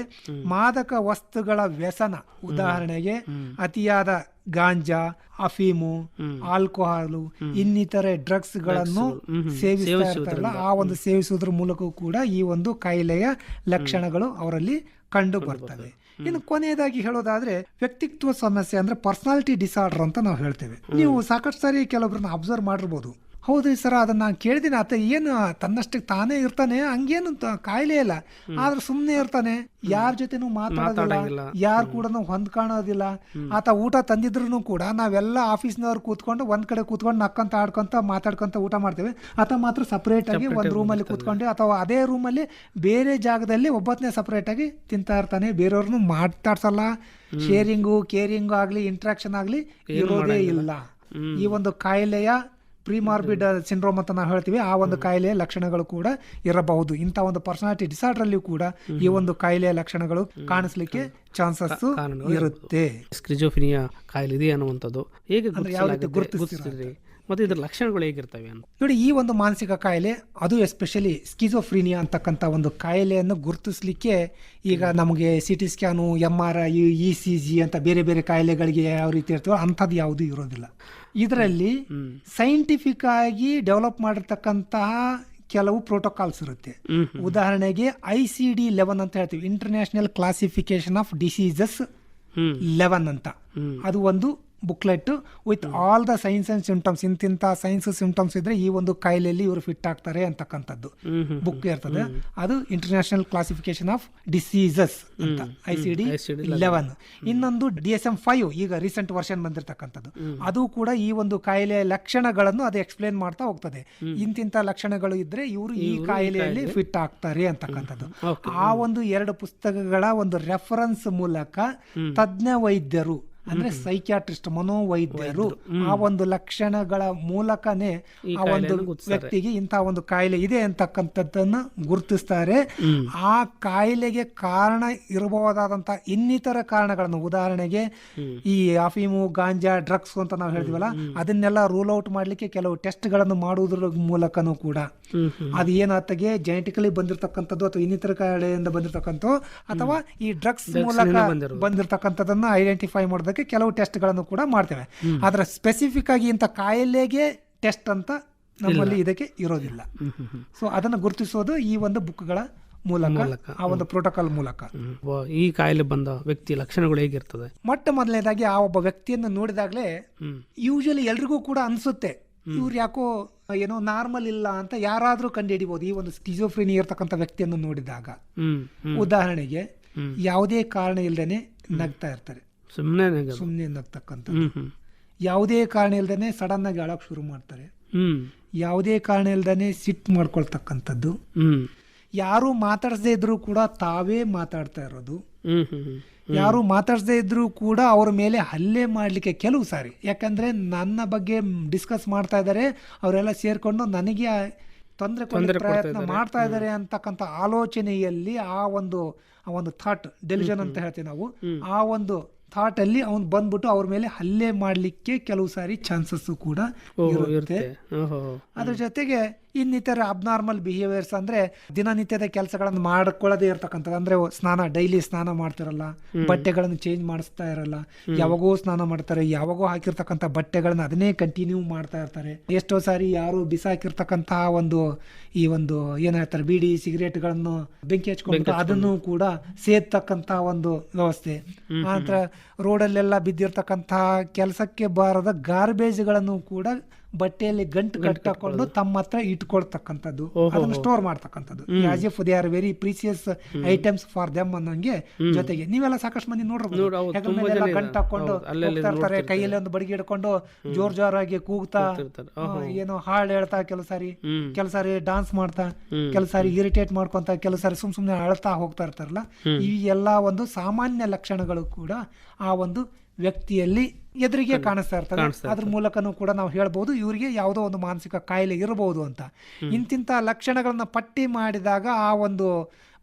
ಮಾದಕ ವಸ್ತುಗಳ ವ್ಯಸನ. ಉದಾಹರಣೆಗೆ ಅತಿಯಾದ ಗಾಂಜಾ ಅಫೀಮು ಆಲ್ಕೋಹಾಲು ಇನ್ನಿತರೆ ಡ್ರಗ್ಸ್ಗಳನ್ನು ಸೇವಿಸ್ತಾ ಆ ಒಂದು ಸೇವಿಸುವುದ್ರ ಮೂಲಕ ಕೂಡ ಈ ಒಂದು ಕಾಯಿಲೆಯ ಲಕ್ಷಣಗಳು ಅವರಲ್ಲಿ ಕಂಡು ಬರ್ತವೆ. ಇನ್ನು ಕೊನೆಯದಾಗಿ ಹೇಳೋದಾದ್ರೆ ವ್ಯಕ್ತಿತ್ವ ಸಮಸ್ಯೆ ಅಂದ್ರೆ ಪರ್ಸನಾಲಿಟಿ ಡಿಸಾರ್ಡರ್ ಅಂತ ನಾವು ಹೇಳ್ತೇವೆ. ನೀವು ಸಾಕಷ್ಟು ಸಾರಿ ಕೆಲವೊಬ್ಬರನ್ನ ಅಬ್ಸರ್ವ್ ಮಾಡಿರ್ಬೋದು. ಹೌದ್ರಿ ಸರ್ ಅದನ್ನ ನಾನು ಕೇಳಿದ್ದೀನಿ ಆತ ಏನು ತನ್ನಷ್ಟಕ್ಕೆ ತಾನೇ ಇರ್ತಾನೆ ಹಂಗೇನು ಕಾಯಿಲೆ ಇಲ್ಲ. ಆದ್ರೆ ಸುಮ್ಮನೆ ಇರ್ತಾನೆ. ಯಾರ ಜೊತೆನೂ ಮಾತಾಡೋದಿಲ್ಲ. ಯಾರು ಕೂಡ ಹೊಂದ್ಕಾಣೋದಿಲ್ಲ ಆತ ಊಟ ತಂದಿದ್ರು ಕೂಡ ನಾವೆಲ್ಲ ಆಫೀಸ್ನವ್ರು ಕೂತ್ಕೊಂಡು ಒಂದ್ ಕಡೆ ಕೂತ್ಕೊಂಡು ನಕ್ಕಂತ ಆಡ್ಕೊಂತ ಮಾತಾಡ್ಕೊಂತ ಊಟ ಮಾಡ್ತೇವೆ. ಆತ ಮಾತ್ರ ಸಪ್ರೇಟ್ ಆಗಿ ಒಂದ್ ರೂಮಲ್ಲಿ ಕೂತ್ಕೊಂಡು ಅಥವಾ ಅದೇ ರೂಮಲ್ಲಿ ಬೇರೆ ಜಾಗದಲ್ಲಿ ಒಬ್ಬತ್ತನೇ ಸಪ್ರೇಟ್ ಆಗಿ ತಿಂತಾ ಇರ್ತಾನೆ. ಬೇರೆಯವ್ರನ್ನು ಮಾತಾಡ್ಸಲ್ಲ. ಶೇರಿಂಗು ಕೇರಿಂಗು ಆಗ್ಲಿ ಇಂಟ್ರಾಕ್ಷನ್ ಆಗ್ಲಿ ಇರೋದೇ ಇಲ್ಲ. ಈ ಒಂದು ಕಾಯಿಲೆಯ ಪ್ರಿಮಾರ್ಬಿಡ್ ಸಿಂಡ್ರೋಮ್ ಅಂತ ನಾವು ಹೇಳ್ತೀವಿ ಆ ಒಂದು ಕಾಯಿಲೆಯ ಲಕ್ಷಣಗಳು ಕೂಡ ಇರಬಹುದು. ಇಂಥ ಒಂದು ಪರ್ಸನಾಲಿಟಿ ಡಿಸಾರ್ಡರ್ ಅಲ್ಲಿ ಕೂಡ ಈ ಒಂದು ಕಾಯಿಲೆಯ ಲಕ್ಷಣಗಳು ಕಾಣಿಸ್ಲಿಕ್ಕೆ ಚಾನ್ಸಸ್ ಇರುತ್ತೆ. ಸ್ಕ್ರಿಜೋಫಿನಿಯಾ ಕಾಯಿಲೆ ಇದೆ ಅನ್ನುವಂಥದ್ದು ಹೇಗೆ ಯಾವ ರೀತಿ ಗುರುತಿಸ್ತೀರಿ ಮತ್ತು ಇದರ ಲಕ್ಷಣಗಳು ಹೇಗಿರ್ತವೆ ಅಂತ? ನೋಡಿ ಈ ಒಂದು ಮಾನಸಿಕ ಕಾಯಿಲೆ ಅದು ಎಸ್ಪೆಷಲಿ ಸ್ಕಿಜೋಫ್ರೀನಿಯಾ ಅಂತಕ್ಕಂಥ ಒಂದು ಕಾಯಿಲೆಯನ್ನು ಗುರುತಿಸ್ಲಿಕ್ಕೆ ಈಗ ನಮಗೆ C T scan M R I E C G ಅಂತ ಬೇರೆ ಬೇರೆ ಕಾಯಿಲೆಗಳಿಗೆ ಯಾವ ರೀತಿ ಇರ್ತವೋ ಅಂಥದ್ದು ಯಾವುದೂ ಇರೋದಿಲ್ಲ. ಇದರಲ್ಲಿ ಸೈಂಟಿಫಿಕ್ ಆಗಿ ಡೆವಲಪ್ ಮಾಡಿರ್ತಕ್ಕಂತಹ ಕೆಲವು ಪ್ರೋಟೋಕಾಲ್ಸ್ ಇರುತ್ತೆ. ಉದಾಹರಣೆಗೆ ಐ ಸಿ ಡಿ ಲೆವೆನ್ ಅಂತ ಹೇಳ್ತೀವಿ. International classification of diseases eleven ಅಂತ. ಅದು ಒಂದು booklet with all the signs and symptoms ಇಂತಿಂತ signs symptoms ಇದ್ರೆ ಈ ಒಂದು ಕಾಯಿಲೆಯಲ್ಲಿ ಇವರು ಫಿಟ್ ಆಗ್ತಾರೆ ಅಂತಕ್ಕಂಥದ್ದು. ಬುಕ್ ಇರ್ತದೆ. ಅದು ಇಂಟರ್ನ್ಯಾಷನಲ್ ಕ್ಲಾಸಿಫಿಕೇಶನ್ ಆಫ್ ಡಿಸೀಸಸ್ ಅಂತ ಐ ಸಿ ಡಿ ಲೆವೆನ್. ಇನ್ನೊಂದು ಡಿ ಎಸ್ ಎಂ ಫೈವ್ ಈಗ ರೀಸೆಂಟ್ ವರ್ಷನ್ ಬಂದಿರತಕ್ಕಂಥದ್ದು. ಅದು ಕೂಡ ಈ ಒಂದು ಕಾಯಿಲೆಯ ಲಕ್ಷಣಗಳನ್ನು ಅದು ಎಕ್ಸ್ಪ್ಲೇನ್ ಮಾಡ್ತಾ ಹೋಗ್ತದೆ. ಇಂತಿಂತ ಲಕ್ಷಣಗಳು ಇದ್ರೆ ಇವರು ಈ ಕಾಯಿಲೆಯಲ್ಲಿ ಫಿಟ್ ಆಗ್ತಾರೆ ಅಂತಕ್ಕಂಥದ್ದು. ಆ ಒಂದು ಎರಡು ಪುಸ್ತಕಗಳ ಒಂದು ರೆಫರೆನ್ಸ್ ಮೂಲಕ ತಜ್ಞ ವೈದ್ಯರು ಅಂದ್ರೆ ಸೈಕ್ಯಾಟ್ರಿಸ್ಟ್ ಮನೋವೈದ್ಯರು ಆ ಒಂದು ಲಕ್ಷಣಗಳ ಮೂಲಕನೇ ಆ ಒಂದು. ವ್ಯಕ್ತಿಗೆ ಇಂತಹ ಒಂದು ಕಾಯಿಲೆ ಇದೆ ಅಂತಕ್ಕಂಥದ್ದನ್ನ ಗುರುತಿಸ್ತಾರೆ. ಆ ಕಾಯಿಲೆಗೆ ಕಾರಣ ಇರಬಹುದಾದಂತಹ ಇನ್ನಿತರ ಕಾರಣಗಳನ್ನು ಉದಾಹರಣೆಗೆ ಈ ಅಫೀಮು ಗಾಂಜಾ ಡ್ರಗ್ಸ್ ಅಂತ ನಾವು ಹೇಳ್ತಿವಲ್ಲ ಅದನ್ನೆಲ್ಲ ರೂಲ್ ಔಟ್ ಮಾಡ್ಲಿಕ್ಕೆ ಕೆಲವು ಟೆಸ್ಟ್ಗಳನ್ನು ಮಾಡುವುದರ ಮೂಲಕನೂ ಕೂಡ. ಅದು ಏನಾತಗೆ ಜೆನೆಟಿಕಲಿ ಬಂದಿರತಕ್ಕಂಥದ್ದು ಅಥವಾ ಇನ್ನಿತರ ಕಾಯಿಲೆಯಿಂದ ಬಂದಿರತಕ್ಕಂಥ ಅಥವಾ ಈ ಡ್ರಗ್ಸ್ ಮೂಲಕ ಬಂದಿರೋದು. ಐಡೆಂಟಿಫೈ ಐಡೆಂಟಿಫೈ ಮಾಡೋದಕ್ಕೆ ಕೆಲವು ಟೆಸ್ಟ್ಗಳನ್ನು ಕೂಡ ಮಾಡ್ತೇವೆ. ಆದರೆ ಸ್ಪೆಸಿಫಿಕ್ ಆಗಿ ಇಂಥ ಕಾಯಿಲೆಗೆ ಟೆಸ್ಟ್ ಅಂತ ನಮ್ಮಲ್ಲಿ ಇದಕ್ಕೆ ಇರೋದಿಲ್ಲ. ಸೊ ಅದನ್ನು ಗುರುತಿಸೋದು ಈ ಒಂದು ಬುಕ್ಗಳ ಮೂಲಕ. ಆ ಒಂದು ಪ್ರೋಟೋಕಾಲ್ ಮೂಲಕ. ಈ ಕಾಯಿಲೆ ಬಂದ ವ್ಯಕ್ತಿ ಲಕ್ಷಣಗಳು ಹೇಗಿರ್ತದೆ? ಮೊಟ್ಟ ಮೊದಲನೇದಾಗಿ ಆ ಒಬ್ಬ ವ್ಯಕ್ತಿಯನ್ನು ನೋಡಿದಾಗಲೇ ಯೂಶಲಿ ಎಲ್ರಿಗೂ ಕೂಡ ಅನ್ಸುತ್ತೆ. ಇವ್ರು ಯಾಕೋ ಏನೋ ನಾರ್ಮಲ್ ಇಲ್ಲ ಅಂತ ಯಾರಾದ್ರೂ ಕಂಡುಹಿಡಿಬಹುದು ಈ ಒಂದು ಸ್ಕಿಜೋಫ್ರಿನಿ ಇರ್ತಕ್ಕಂಥ ವ್ಯಕ್ತಿಯನ್ನು ನೋಡಿದಾಗ. ಉದಾಹರಣೆಗೆ ಯಾವುದೇ ಕಾರಣ ಇಲ್ಲದೇನೆ ನಗ್ತಾ ಇರ್ತಾರೆ. ಸುಮ್ಮನೆ ಸುಮ್ಮನೆ ನಗ್ತಕ್ಕಂಥ ಯಾವುದೇ ಕಾರಣ ಇಲ್ದೇನೆ ಸಡನ್ ಆಗಿ ಅಳಕ್ ಶುರು ಮಾಡ್ತಾರೆ. ಯಾವುದೇ ಕಾರಣ ಇಲ್ದೇನೆ ಸಿಟ್ ಮಾಡ್ಕೊಳ್ತಕ್ಕಂಥದ್ದು. ಯಾರು ಮಾತಾಡ್ಸದೇ ಇದ್ರು ಕೂಡ ತಾವೇ ಮಾತಾಡ್ತಾ ಇರೋದು. ಯಾರು ಮಾತಾಡ್ಸದೇ ಇದ್ರು ಕೂಡ ಅವ್ರ ಮೇಲೆ ಹಲ್ಲೆ ಮಾಡಲಿಕ್ಕೆ ಕೆಲವು ಸಾರಿ. ಯಾಕಂದ್ರೆ ನನ್ನ ಬಗ್ಗೆ ಡಿಸ್ಕಸ್ ಮಾಡ್ತಾ ಇದ್ದಾರೆ ಅವರೆಲ್ಲ ಸೇರ್ಕೊಂಡು ನನಗೆ ತೊಂದರೆ ಕೊಡೋ ಪ್ರಯತ್ನ ಮಾಡ್ತಾ ಇದ್ದಾರೆ ಅಂತಕ್ಕಂಥ ಆಲೋಚನೆಯಲ್ಲಿ ಆ ಒಂದು ಆ ಒಂದು ಥಾಟ್ ಡೆಲಿಷನ್ ಅಂತ ಹೇಳ್ತೀವಿ ನಾವು. ಆ ಒಂದು ಥಾಟ್ ಅವನು ಬಂದ್ಬಿಟ್ಟು ಅವ್ರ ಮೇಲೆ ಹಲ್ಲೆ ಮಾಡಲಿಕ್ಕೆ ಕೆಲವು ಸಾರಿ ಚಾನ್ಸಸ್ಸು ಕೂಡ ಇರುತ್ತೆ. ಅದ್ರ ಜೊತೆಗೆ ಇನ್ನಿತರ ಅಬ್ನಾರ್ಮಲ್ ಬಿಹೇವಿಯರ್ಸ್ ಅಂದ್ರೆ ದಿನನಿತ್ಯದ ಕೆಲಸಗಳನ್ನು ಮಾಡ್ಕೊಳ್ಳೋದೇ ಇರ್ತಕ್ಕಂಥದ್ದು. ಅಂದ್ರೆ ಸ್ನಾನ ಡೈಲಿ ಸ್ನಾನ ಮಾಡ್ತಿರಲ್ಲ ಬಟ್ಟೆಗಳನ್ನು ಚೇಂಜ್ ಮಾಡಿಸ್ತಾ ಇರಲ್ಲ. ಯಾವಾಗೋ ಸ್ನಾನ ಮಾಡ್ತಾರೆ ಯಾವಾಗೋ ಹಾಕಿರ್ತಕ್ಕಂಥ ಬಟ್ಟೆಗಳನ್ನ ಅದನ್ನೇ ಕಂಟಿನ್ಯೂ ಮಾಡ್ತಾ ಇರ್ತಾರೆ. ಎಷ್ಟೋ ಸಾರಿ ಯಾರು ಬಿಸಾಕಿರ್ತಕ್ಕಂತಹ ಒಂದು ಈ ಒಂದು ಏನ್ ಹೇಳ್ತಾರೆ ಬೀಡಿ ಸಿಗರೇಟ್ಗಳನ್ನು ಬೆಂಕಿ ಹಚ್ಕೊಂಡು ಅದನ್ನು ಕೂಡ ಸೇರ್ತಕ್ಕಂತಹ ಒಂದು ವ್ಯವಸ್ಥೆ. ಆನಂತರ ರೋಡಲ್ಲೆಲ್ಲ ಬಿದ್ದಿರ್ತಕ್ಕಂತಹ ಕೆಲಸಕ್ಕೆ ಬಾರದ ಗಾರ್ಬೇಜ್ಗಳನ್ನು ಕೂಡ ಬಟ್ಟೆಯಲ್ಲಿ ಗಂಟು ಕಟ್ಟಕೊಂಡು ತಮ್ಮ ಹತ್ರ ಇಟ್ಕೊಳ್ತಕ್ಕಂಥದ್ದು. ಅದನ್ನು ಸ್ಟೋರ್ ಮಾಡ್ತಕ್ಕಂಥದ್ದು. As if they are very precious items for them ಅನ್ನೋಂಗೆ ಜೊತೆಗೆ. ನೀವೆಲ್ಲ ಸಾಕಷ್ಟು ಮಂದಿ ನೋಡ್ರಿ ಗಂಟು ಹಾಕೊಂಡು ಇರ್ತಾರೆ ಕೈಯಲ್ಲಿ ಒಂದು ಬಡಿಗೆ ಹಿಡ್ಕೊಂಡು ಜೋರ್ ಜೋರಾಗಿ ಕೂಗ್ತಾ ಏನೋ ಹಾಳು ಹೇಳ್ತಾ ಕೆಲಸಾರಿ ಕೆಲಸಾರಿ ಡಾನ್ಸ್ ಮಾಡ್ತಾ ಕೆಲಸಾರಿ ಸಾರಿ ಇರಿಟೇಟ್ ಮಾಡ್ಕೊಂತ ಕೆಲಸಾರಿ ಸಾರಿ ಸುಮ್ ಸುಮ್ನೆ ಅಳ್ತಾ ಹೋಗ್ತಾ ಇರ್ತಾರಲ್ಲ ಈ ಎಲ್ಲಾ ಒಂದು ಸಾಮಾನ್ಯ ಲಕ್ಷಣಗಳು ಕೂಡ ಆ ಒಂದು ವ್ಯಕ್ತಿಯಲ್ಲಿ ಎದುರಿಗೆ ಕಾಣಿಸ್ತಾ ಇರ್ತದೆ. ಅದ್ರ ಮೂಲಕನೂ ಕೂಡ ನಾವು ಹೇಳ್ಬೋದು ಇವರಿಗೆ ಯಾವುದೋ ಒಂದು ಮಾನಸಿಕ ಕಾಯಿಲೆ ಇರಬಹುದು ಅಂತ. ಇಂತಿಂತ ಲಕ್ಷಣಗಳನ್ನ ಪಟ್ಟಿ ಮಾಡಿದಾಗ ಆ ಒಂದು